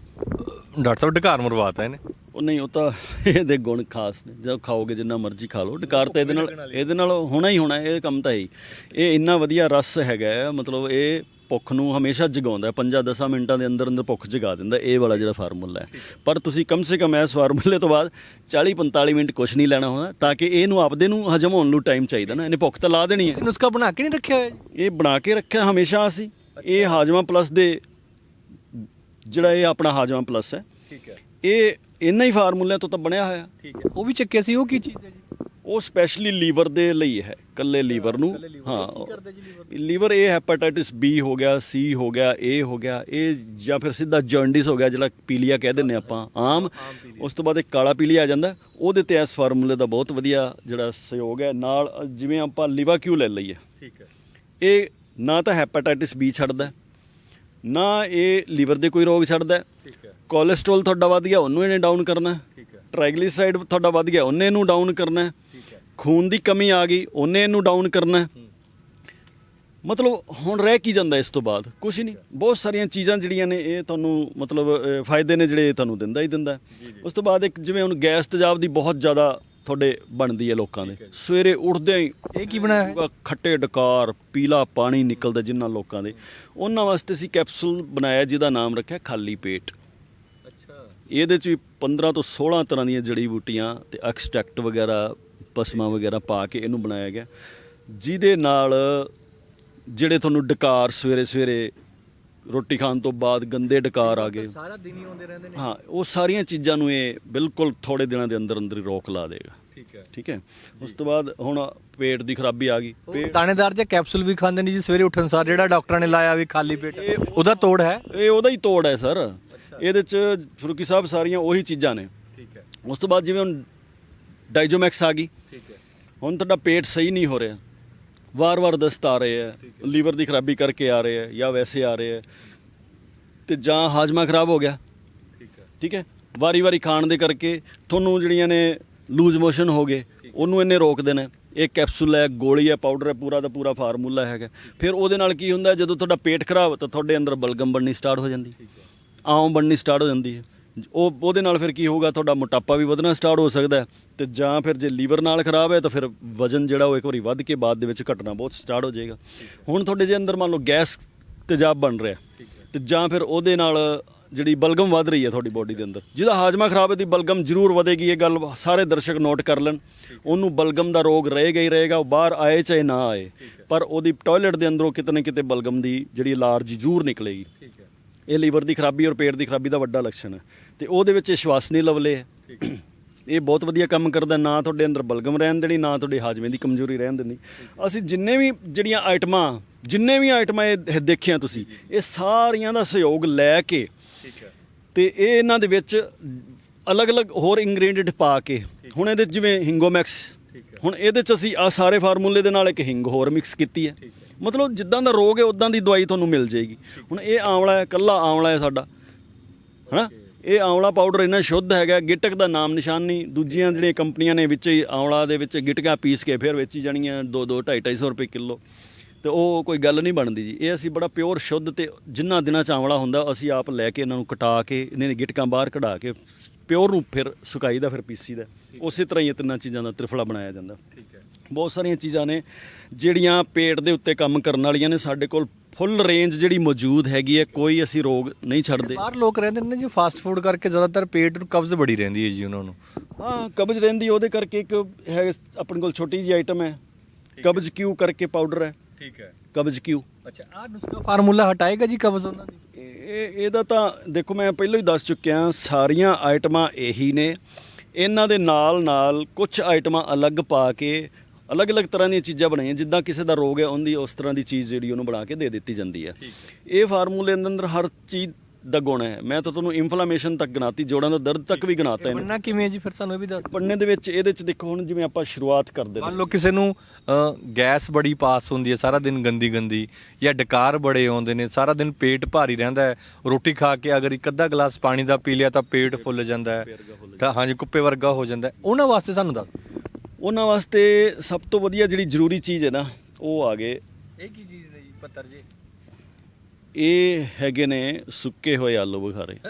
ਡਾਕਟਰ ਸਾਹਿਬ ਢਕਾਰ ਮਰਵਾਤਾ ਇਹਨੇ। ਉਹ ਨਹੀਂ ਉਹ ਤਾਂ ਇਹਦੇ ਗੁਣ ਖਾਸ ਨੇ। ਜਦ ਖਾਓਗੇ ਜਿੰਨਾ ਮਰਜ਼ੀ ਖਾ ਲਓ। ਡਕਾਰ ਤਾਂ ਇਹਦੇ ਨਾਲ ਇਹਦੇ ਨਾਲ ਹੋਣਾ ਹੀ ਹੋਣਾ ਇਹ ਕੰਮ ਤਾਂ ਹੈ ਇਹ ਇੰਨਾ ਵਧੀਆ ਰਸ ਹੈਗਾ ਮਤਲਬ ਇਹ ਭੁੱਖ ਨੂੰ ਹਮੇਸ਼ਾ ਜਗਾਉਂਦਾ 5-10 ਮਿੰਟਾਂ ਦੇ ਅੰਦਰ ਅੰਦਰ ਭੁੱਖ ਜਗਾ ਦਿੰਦਾ ਇਹ ਵਾਲਾ ਜਿਹੜਾ ਫਾਰਮੂਲਾ ਹੈ। ਪਰ ਤੁਸੀਂ ਕਮ ਸੇ ਕਮ ਇਸ ਫਾਰਮੂਲੇ ਤੋਂ ਬਾਅਦ 40-45 ਮਿੰਟ ਕੁਝ ਨਹੀਂ ਲੈਣਾ ਹੁੰਦਾ ਤਾਂ ਕਿ ਇਹਨੂੰ ਆਪਦੇ ਨੂੰ ਹਜਮ ਹੋਣ ਨੂੰ ਟਾਈਮ ਚਾਹੀਦਾ ਨਾ। ਇਹਨੇ ਭੁੱਖ ਤਾਂ ਲਾ ਦੇਣੀ ਹੈ। ਨੁਸਖਾ ਬਣਾ ਕੇ ਨਹੀਂ ਰੱਖਿਆ ਹੋਇਆ ਇਹ ਬਣਾ ਕੇ ਰੱਖਿਆ ਹਮੇਸ਼ਾ ਅਸੀਂ। ਇਹ ਹਾਜਮਾ ਪਲੱਸ ਦੇ ਜਿਹੜਾ ਇਹ ਆਪਣਾ ਹਾਜਮਾ ਪਲੱਸ ਹੈ। ਠੀਕ ਹੈ। ਇਹ ਇੰਨਾ ਹੀ ਫਾਰਮੂਲਿਆਂ ਤੋਂ ਤਾਂ ਬਣਿਆ ਹੋਇਆ। ਠੀਕ ਹੈ। ਉਹ ਵੀ ਚੱਕਿਆ ਸੀ ਉਹ ਕੀ ਚੀਜ਼ ਹੈ ਜੀ? ਉਹ ਸਪੈਸ਼ਲੀ ਲੀਵਰ ਦੇ ਲਈ ਹੈ ਕੱਲੇ ਲੀਵਰ ਨੂੰ। ਹਾਂ ਦਾ ਕੀ ਕਰਦਾ ਜੀ liver? ਲੀਵਰ ਇਹ ਹੈਪੇਟਾਈਟਿਸ ਬੀ ਹੋ ਗਿਆ ਸੀ ਹੋ ਗਿਆ ਏ ਹੋ ਗਿਆ ਇਹ ਜਾਂ ਫਿਰ ਸਿੱਧਾ ਜੌਂਡਿਸ ਹੋ ਗਿਆ ਜਿਹੜਾ ਪੀਲੀਆ ਕਹਿ ਦਿੰਦੇ ਆਪਾਂ ਆਮ। ਉਸ ਤੋਂ ਬਾਅਦ ਇੱਕ ਕਾਲਾ ਪੀਲੀਆ ਆ ਜਾਂਦਾ। ਉਹਦੇ ਤੇ ਇਸ ਫਾਰਮੂਲੇ ਦਾ ਬਹੁਤ ਵਧੀਆ ਜਿਹੜਾ ਸਹਿਯੋਗ ਹੈ। ਨਾਲ ਜਿਵੇਂ ਆਪਾਂ ਲਿਵਾਕਿਊ ਲੈ ਲਈਏ। ਠੀਕ ਹੈ। ਇਹ ਨਾ ਤਾਂ ਹੈਪੇਟਾਈਟਿਸ ਬੀ ਛੱਡਦਾ ਨਾ ਇਹ ਲੀਵਰ ਦੇ ਕੋਈ ਰੋਗ ਛੱਡਦਾ। ਠੀਕ ਹੈ ਕੋਲੇਸਟ੍ਰੋਲ ਤੁਹਾਡਾ ਵੱਧ ਗਿਆ ਉਹਨੂੰ ਇਹਨੇ ਡਾਊਨ ਕਰਨਾ। ਠੀਕ ਹੈ ਟ੍ਰਾਈਗਲਿਸਰਾਈਡ ਤੁਹਾਡਾ ਵੱਧ ਗਿਆ ਉਹਨੇ ਇਹਨੂੰ ਡਾਊਨ ਕਰਨਾ। ਠੀਕ ਹੈ ਖੂਨ ਦੀ ਕਮੀ ਆ ਗਈ ਉਹਨੇ ਇਹਨੂੰ ਡਾਊਨ ਕਰਨਾ। ਮਤਲਬ ਹੁਣ ਰਹਿ ਕੀ ਜਾਂਦਾ ਇਸ ਤੋਂ ਬਾਅਦ ਕੁਝ ਨਹੀਂ ਬਹੁਤ ਸਾਰੀਆਂ ਚੀਜ਼ਾਂ ਜਿਹੜੀਆਂ ਨੇ ਇਹ ਤੁਹਾਨੂੰ ਮਤਲਬ ਫਾਇਦੇ ਨੇ ਜਿਹੜੇ ਇਹ ਤੁਹਾਨੂੰ ਦਿੰਦਾ ਹੀ ਦਿੰਦਾ। ਉਸ ਤੋਂ ਬਾਅਦ ਇੱਕ ਜਿਵੇਂ ਹੁਣ ਗੈਸ ਤੇਜ਼ਾਬ ਦੀ ਬਹੁਤ ਜ਼ਿਆਦਾ ਤੁਹਾਡੇ ਬਣਦੀ ਹੈ ਲੋਕਾਂ ਦੇ। ਸਵੇਰੇ ਉੱਠਦੇ ਹੀ ਇਹ ਕੀ ਬਣਾਇਆ ਹੈ? ਖੱਟੇ ਡਕਾਰ ਪੀਲਾ ਪਾਣੀ ਨਿਕਲਦਾ ਜਿਨ੍ਹਾਂ ਲੋਕਾਂ ਦੇ। ਉਹਨਾਂ ਵਾਸਤੇ ਅਸੀਂ ਕੈਪਸੂਲ ਬਣਾਇਆ ਜਿਹਦਾ ਨਾਮ ਰੱਖਿਆ ਖਾਲੀ ਪੇਟ। ਅੱਛਾ। ਇਹਦੇ ਚ ਵੀ 15 ਤੋਂ 16 ਤਰ੍ਹਾਂ ਦੀਆਂ ਜੜੀ ਬੂਟੀਆਂ ਤੇ ਐਕਸਟ੍ਰੈਕਟ ਵਗੈਰਾ ਪਸਮਾ ਵਗੈਰਾ ਪਾ ਕੇ ਇਹਨੂੰ ਬਣਾਇਆ ਗਿਆ। ਜਿਹਦੇ ਨਾਲ ਜਿਹੜੇ ਤੁਹਾਨੂੰ ਡਕਾਰ ਸਵੇਰੇ ਸਵੇਰੇ ਰੋਟੀ ਖਾਣ ਤੋਂ ਬਾਅਦ ਗੰਦੇ ਡਕਾਰ ਆ ਗਏ। ਸਾਰਾ ਦਿਨ ਹੀ ਆਉਂਦੇ ਰਹਿੰਦੇ ਨੇ। ਹਾਂ ਉਹ ਸਾਰੀਆਂ ਚੀਜ਼ਾਂ ਨੂੰ ਇਹ ਬਿਲਕੁਲ ਥੋੜੇ ਦਿਨਾਂ ਦੇ ਅੰਦਰ ਅੰਦਰ ਹੀ ਰੋਕ ਲਾ ਦੇਗਾ। ਠੀਕ ਹੈ। ਠੀਕ ਹੈ? ਉਸ ਤੋਂ ਬਾਅਦ ਹੁਣ ਪੇਟ ਦੀ ਖਰਾਬੀ ਆ ਗਈ। ਦਾਣੇਦਾਰ ਜਾਂ ਕੈਪਸੂਲ ਵੀ ਖਾਂਦੇ ਨੇ ਜੀ ਸਵੇਰੇ ਉੱਠਣ ਸਾਰ ਜਿਹੜਾ ਡਾਕਟਰਾਂ ਨੇ ਲਾਇਆ ਵੀ ਖਾਲੀ ਪੇਟ ਉਹਦਾ ਤੋੜ ਹੈ? ਇਹ ਉਹਦਾ ਹੀ ਤੋੜ ਹੈ ਸਰ। ਇਹਦੇ ਚ ਫਰੂਕੀ ਸਾਹਿਬ ਸਾਰੀਆਂ ਉਹੀ ਚੀਜ਼ਾਂ ਨੇ। ਠੀਕ ਹੈ। ਉਸ ਤੋਂ ਬਾਅਦ ਜਿਵੇਂ ਹੁਣ ਡਾਈਜੋਮੈਕਸ ਆ ਗਈ। ਠੀਕ ਹੈ। ਹੁਣ ਤੁਹਾਡਾ ਪੇਟ ਸਹੀ ਨਹੀਂ ਹੋ ਰਿਹਾ। ਵਾਰ-ਵਾਰ ਦਸਤ ਆ ਰਹੇ ਹੈ ਲੀਵਰ ਦੀ ਖਰਾਬੀ ਕਰਕੇ ਆ ਰਹੇ ਹੈ ਜਾਂ ਵੈਸੇ ਆ ਰਹੇ ਹੈ। ਤੇ ਜਾਂ ਹਾਜਮਾ ਖਰਾਬ ਹੋ ਗਿਆ। ਠੀਕ ਹੈ। ਠੀਕ ਹੈ? ਵਾਰੀ-ਵਾਰੀ ਖਾਣ ਦੇ ਕਰਕੇ ਤੁਹਾਨੂੰ ਜਿਹੜੀਆਂ ਨੇ ਲੂਜ਼ ਮੋਸ਼ਨ ਹੋ ਗਏ ਉਹਨੂੰ ਇਹਨੇ ਰੋਕਦੇ ਨੇ। ਇਹ ਕੈਪਸੂਲ ਹੈ ਗੋਲੀ ਹੈ ਪਾਊਡਰ ਹੈ ਪੂਰਾ ਦਾ ਪੂਰਾ ਫਾਰਮੂਲਾ ਹੈਗਾ। ਫਿਰ ਉਹਦੇ ਨਾਲ ਕੀ ਹੁੰਦਾ ਜਦੋਂ ਤੁਹਾਡਾ ਪੇਟ ਖਰਾਬ ਤਾਂ ਤੁਹਾਡੇ ਅੰਦਰ ਬਲਗਮ ਬਣਨੀ ਸਟਾਰਟ ਹੋ ਜਾਂਦੀ। ਆਉਂ ਬਣਨੀ ਸਟਾਰਟ ਹੋ ਜਾਂਦੀ ਹੈ। ਉਹ ਉਹਦੇ ਨਾਲ ਫਿਰ ਕੀ ਹੋਊਗਾ, ਤੁਹਾਡਾ ਮੋਟਾਪਾ ਵੀ ਵਧਣਾ ਸਟਾਰਟ ਹੋ ਸਕਦਾ ਹੈ ਤੇ ਜਾਂ ਫਿਰ ਜੇ ਲੀਵਰ ਨਾਲ ਖਰਾਬ ਹੈ ਤਾਂ ਫਿਰ ਵਜਨ ਜਿਹੜਾ ਉਹ ਇੱਕ ਵਾਰੀ ਵੱਧ ਕੇ ਬਾਅਦ ਦੇ ਵਿੱਚ ਘਟਣਾ ਬਹੁਤ ਸਟਾਰਟ ਹੋ ਜਾਏਗਾ। ਹੁਣ ਤੁਹਾਡੇ ਜੇ ਅੰਦਰ ਮੰਨ ਲਓ ਗੈਸ ਤੇਜ਼ਾਬ ਬਣ ਰਿਹਾ, ਤੇ ਜਾਂ ਫਿਰ ਉਹਦੇ ਨਾਲ ਜਿਹੜੀ ਬਲਗਮ ਵੱਧ ਰਹੀ ਹੈ ਤੁਹਾਡੀ ਬੋਡੀ ਦੇ ਅੰਦਰ, ਜਿਹਦਾ ਹਾਜਮਾ ਖਰਾਬ ਹੈ ਦੀ ਬਲਗਮ ਜ਼ਰੂਰ ਵਧੇਗੀ, ਇਹ ਗੱਲ ਸਾਰੇ ਦਰਸ਼ਕ ਨੋਟ ਕਰ ਲੈਣ। ਉਹਨੂੰ ਬਲਗਮ ਦਾ ਰੋਗ ਰਹੇਗਾ ਹੀ ਰਹੇਗਾ, ਉਹ ਬਾਹਰ ਆਏ ਚਾਹੇ ਨਾ ਆਏ, ਪਰ ਉਹਦੀ ਟਾਇਲਟ ਦੇ ਅੰਦਰੋਂ ਕਿਤੇ ਨਾ ਕਿਤੇ ਬਲਗਮ ਦੀ ਜਿਹੜੀ ਲਾਰਜ ਜ਼ਰੂਰ ਨਿਕਲੇਗੀ। ਇਹ ਲੀਵਰ ਦੀ ਖਰਾਬੀ ਔਰ ਪੇਟ ਦੀ ਖਰਾਬੀ ਦਾ ਵੱਡਾ ਲੱਛਣ ਹੈ। ਤੇ ਉਹਦੇ ਵਿੱਚ ਸ਼ਵਾਸਨੀ ਲਵਲੇ। ਹੈ। ਇਹ ਬਹੁਤ ਵਧੀਆ ਕੰਮ ਕਰਦਾ ਨਾ ਤੁਹਾਡੇ ਅੰਦਰ ਬਲਗਮ ਰਹਿਣ ਦੇਣੀ ਨਾ ਤੁਹਾਡੇ ਹਾਜਮੇ ਦੀ ਕਮਜ਼ੋਰੀ ਰਹਿਣ ਦਿੰਦੀ ਅਸੀਂ ਜਿੰਨੇ ਵੀ ਜਿਹੜੀਆਂ ਆਈਟਮਾਂ ਜਿੰਨੇ ਵੀ ਆਈਟਮਾਂ ਇਹ ਦੇਖੀਆਂ ਤੁਸੀਂ ਇਹ ਸਾਰੀਆਂ ਦਾ ਸਹਿਯੋਗ ਲੈ ਕੇ ਤੇ ਇਹ ਇਹਨਾਂ ਦੇ ਵਿੱਚ ਅਲੱਗ-ਅਲੱਗ ਹੋਰ ਇੰਗਰੀਡੀਐਂਟ ਪਾ ਕੇ ਹੁਣ ਇਹਦੇ ਜਿਵੇਂ ਹਿੰਗੋਮੈਕਸ ਹੁਣ ਇਹਦੇ ਚ ਅਸੀਂ ਆ ਸਾਰੇ ਫਾਰਮੂਲੇ ਦੇ ਨਾਲ ਇੱਕ ਹਿੰਗ ਹੋਰ ਮਿਕਸ ਕੀਤੀ ਹੈ। ਮਤਲਬ ਜਿੱਦਾਂ ਦਾ ਰੋਗ ਹੈ ਉਦਾਂ ਦੀ ਦਵਾਈ ਤੁਹਾਨੂੰ ਮਿਲ ਜਾਏਗੀ। ਹੁਣ ਇਹ ਆਂਵਲਾ ਹੈ ਕੱਲਾ ਆਂਵਲਾ ਹੈ ਸਾਡਾ। ਹਨਾ? ਇਹ ਆਂਵਲਾ ਪਾਊਡਰ ਇੰਨਾ ਸ਼ੁੱਧ ਹੈਗਾ ਗਿਟਕ ਦਾ ਨਾਮ ਨਿਸ਼ਾਨ ਨਹੀਂ। ਦੂਜੀਆਂ ਜਿਹੜੀਆਂ ਕੰਪਨੀਆਂ ਨੇ ਵਿੱਚ ਹੀ ਆਂਵਲਾ ਦੇ ਵਿੱਚ ਗਿਟਕਾਂ ਪੀਸ ਕੇ ਫਿਰ ਵੇਚੀ ਜਾਣੀਆਂ 2 2 2.5 250 ਰੁਪਏ ਕਿਲੋ। ਤੇ ਉਹ ਕੋਈ ਗੱਲ ਨਹੀਂ ਬਣਦੀ ਜੀ। ਇਹ ਅਸੀਂ ਬੜਾ ਪਿਓਰ ਸ਼ੁੱਧ ਤੇ ਜਿੰਨਾ ਦਿਨਾਂ ਚ ਆਂਵਲਾ ਹੁੰਦਾ ਅਸੀਂ ਆਪ ਲੈ ਕੇ ਇਹਨਾਂ ਨੂੰ ਕਟਾ ਕੇ ਇਹਨਾਂ ਦੀ ਗਿਟਕਾਂ ਬਾਹਰ ਕਢਾ ਕੇ ਪਿਓਰ ਨੂੰ ਫਿਰ ਸੁਕਾਈਦਾ ਫਿਰ ਪੀਸੀਦਾ ਉਸੇ ਤਰ੍ਹਾਂ ਹੀ ਇਹ ਤਿੰਨਾਂ ਚੀਜ਼ਾਂ ਦਾ ਤ੍ਰਿਫਲਾ ਬਣਾਇਆ ਜਾਂਦਾ। ਠੀਕ ਹੈ। ਬਹੁਤ ਸਾਰੀਆਂ ਚੀਜ਼ਾਂ ਨੇ ਜਿਹੜੀਆਂ ਪੇਟ ਦੇ ਉੱਤੇ ਕੰਮ ਕਰਨ ਵਾਲੀਆਂ ਨੇ ਸਾਡੇ ਕੋਲ ਫੁੱਲ ਰੇਂਜ ਜਿਹੜੀ ਮੌਜੂਦ ਹੈਗੀ ਹੈ ਕੋਈ ਅਸੀਂ ਰੋਗ ਨਹੀਂ ਛੱਡਦੇ। ਬਾਹਰ ਲੋਕ ਰਹਿੰਦੇ ਨੇ ਜੀ ਫਾਸਟ ਫੂਡ ਕਰਕੇ ਜ਼ਿਆਦਾਤਰ ਪੇਟ ਨੂੰ ਕਬਜ਼ ਬੜੀ ਰਹਿੰਦੀ ਹੈ ਜੀ ਉਹਨਾਂ ਨੂੰ। ਹਾਂ ਕਬਜ਼ ਰਹਿੰਦੀ ਉਹਦੇ ਕਰਕੇ ਇੱਕ ਹੈ ਆਪਣੇ ਕੋਲ ਛੋਟੀ ਜਿਹੀ ਆਈਟਮ ਹੈ। ਕਬਜ਼ ਕਿਊ ਕਰਕੇ ਪਾਊਡਰ ਹੈ। ਠੀਕ ਹੈ। ਕਬਜ਼ ਕਿਊ। ਅੱਛਾ। ਆਹ ਨੁਸਖਾ ਫਾਰਮੂਲਾ ਹਟਾਏਗਾ ਜੀ ਕਬਜ਼ ਉਹਨਾਂ ਦੀ? ਇਹ ਇਹਦਾ ਤਾਂ ਦੇਖੋ ਮੈਂ ਪਹਿਲਾਂ ਹੀ ਦੱਸ ਚੁੱਕਿਆ ਸਾਰੀਆਂ ਆਈਟਮਾਂ ਇਹੀ ਨੇ। ਇਹਨਾਂ ਦੇ ਨਾਲ ਨਾਲ ਕੁਝ ਆਈਟਮਾਂ ਅਲੱਗ ਪਾ ਕੇ ਅਲੱਗ-ਅਲੱਗ ਤਰ੍ਹਾਂ ਦੀਆਂ ਚੀਜ਼ਾਂ ਬਣਾਈਆਂ ਜਿੱਦਾਂ ਕਿਸੇ ਦਾ ਰੋਗ ਹੈ ਉਹਦੀ ਉਸ ਤਰ੍ਹਾਂ ਦੀ ਚੀਜ਼ ਜਿਹੜੀ ਉਹਨੂੰ ਬਣਾ ਕੇ ਦੇ ਦਿੱਤੀ ਜਾਂਦੀ ਹੈ। ਇਹ ਫਾਰਮੂਲੇ ਦੇ ਅੰਦਰ ਹਰ ਚੀਜ਼ ਦਾ ਗੁਣ ਹੈ। ਮੈਂ ਤਾਂ ਤੁਹਾਨੂੰ ਇਨਫਲੇਮੇਸ਼ਨ ਤੱਕ ਗਨਾਤੀ ਜੋੜਾਂ ਦਾ ਦਰਦ ਤੱਕ ਵੀ ਗਨਾਤਾ ਇਹਨੇ। ਬਣਨਾ ਕਿਵੇਂ ਜੀ? ਫਿਰ ਸਾਨੂੰ ਇਹ ਵੀ ਦੱਸ ਪੜਨੇ ਦੇ ਵਿੱਚ ਇਹਦੇ ਚ ਦੇਖੋ ਹੁਣ ਜਿਵੇਂ ਆਪਾਂ ਸ਼ੁਰੂਆਤ ਕਰਦੇ ਮੰਨ ਨੇ ਲਓ ਕਿਸੇ ਨੂੰ ਗੈਸ ਬੜੀ ਪਾਸ ਹੁੰਦੀ ਹੈ ਸਾਰਾ ਦਿਨ ਗੰਦੀ ਗੰਦੀ ਜਾਂ ਡਕਾਰ ਬੜੇ ਆਉਂਦੇ ਨੇ ਸਾਰਾ ਦਿਨ ਪੇਟ ਭਾਰੀ ਰਹਿੰਦਾ ਹੈ। ਰੋਟੀ ਖਾ ਕੇ ਅਗਰ ਇੱਕ ਅੱਧਾ ਗਲਾਸ ਪਾਣੀ ਦਾ ਪੀ ਲਿਆ ਤਾਂ ਪੇਟ ਫੁੱਲ ਜਾਂਦਾ ਹੈ। ਤਾਂ ਹਾਂਜੀ ਕੁੱਪੇ ਵਰਗਾ ਹੋ ਜਾਂਦਾ ਹੈ। ਉਹਨਾਂ ਵਾਸਤੇ ਸਾਨੂੰ ਦੱਸ ਉਹਨਾਂ ਵਾਸਤੇ ਸਭ ਤੋਂ ਵਧੀਆ ਜਿਹੜੀ ਜ਼ਰੂਰੀ ਚੀਜ਼ ਹੈ ਨਾ ਉਹ ਆ ਗਏ। ਇਹ ਕੀ ਚੀਜ਼ ਹੈ ਜੀ ਪੱਤਰ ਜੀ? ਇਹ ਹੈਗੇ ਨੇ ਸੁੱਕੇ ਹੋਏ ਆਲੂ ਬੁਖਾਰੇ।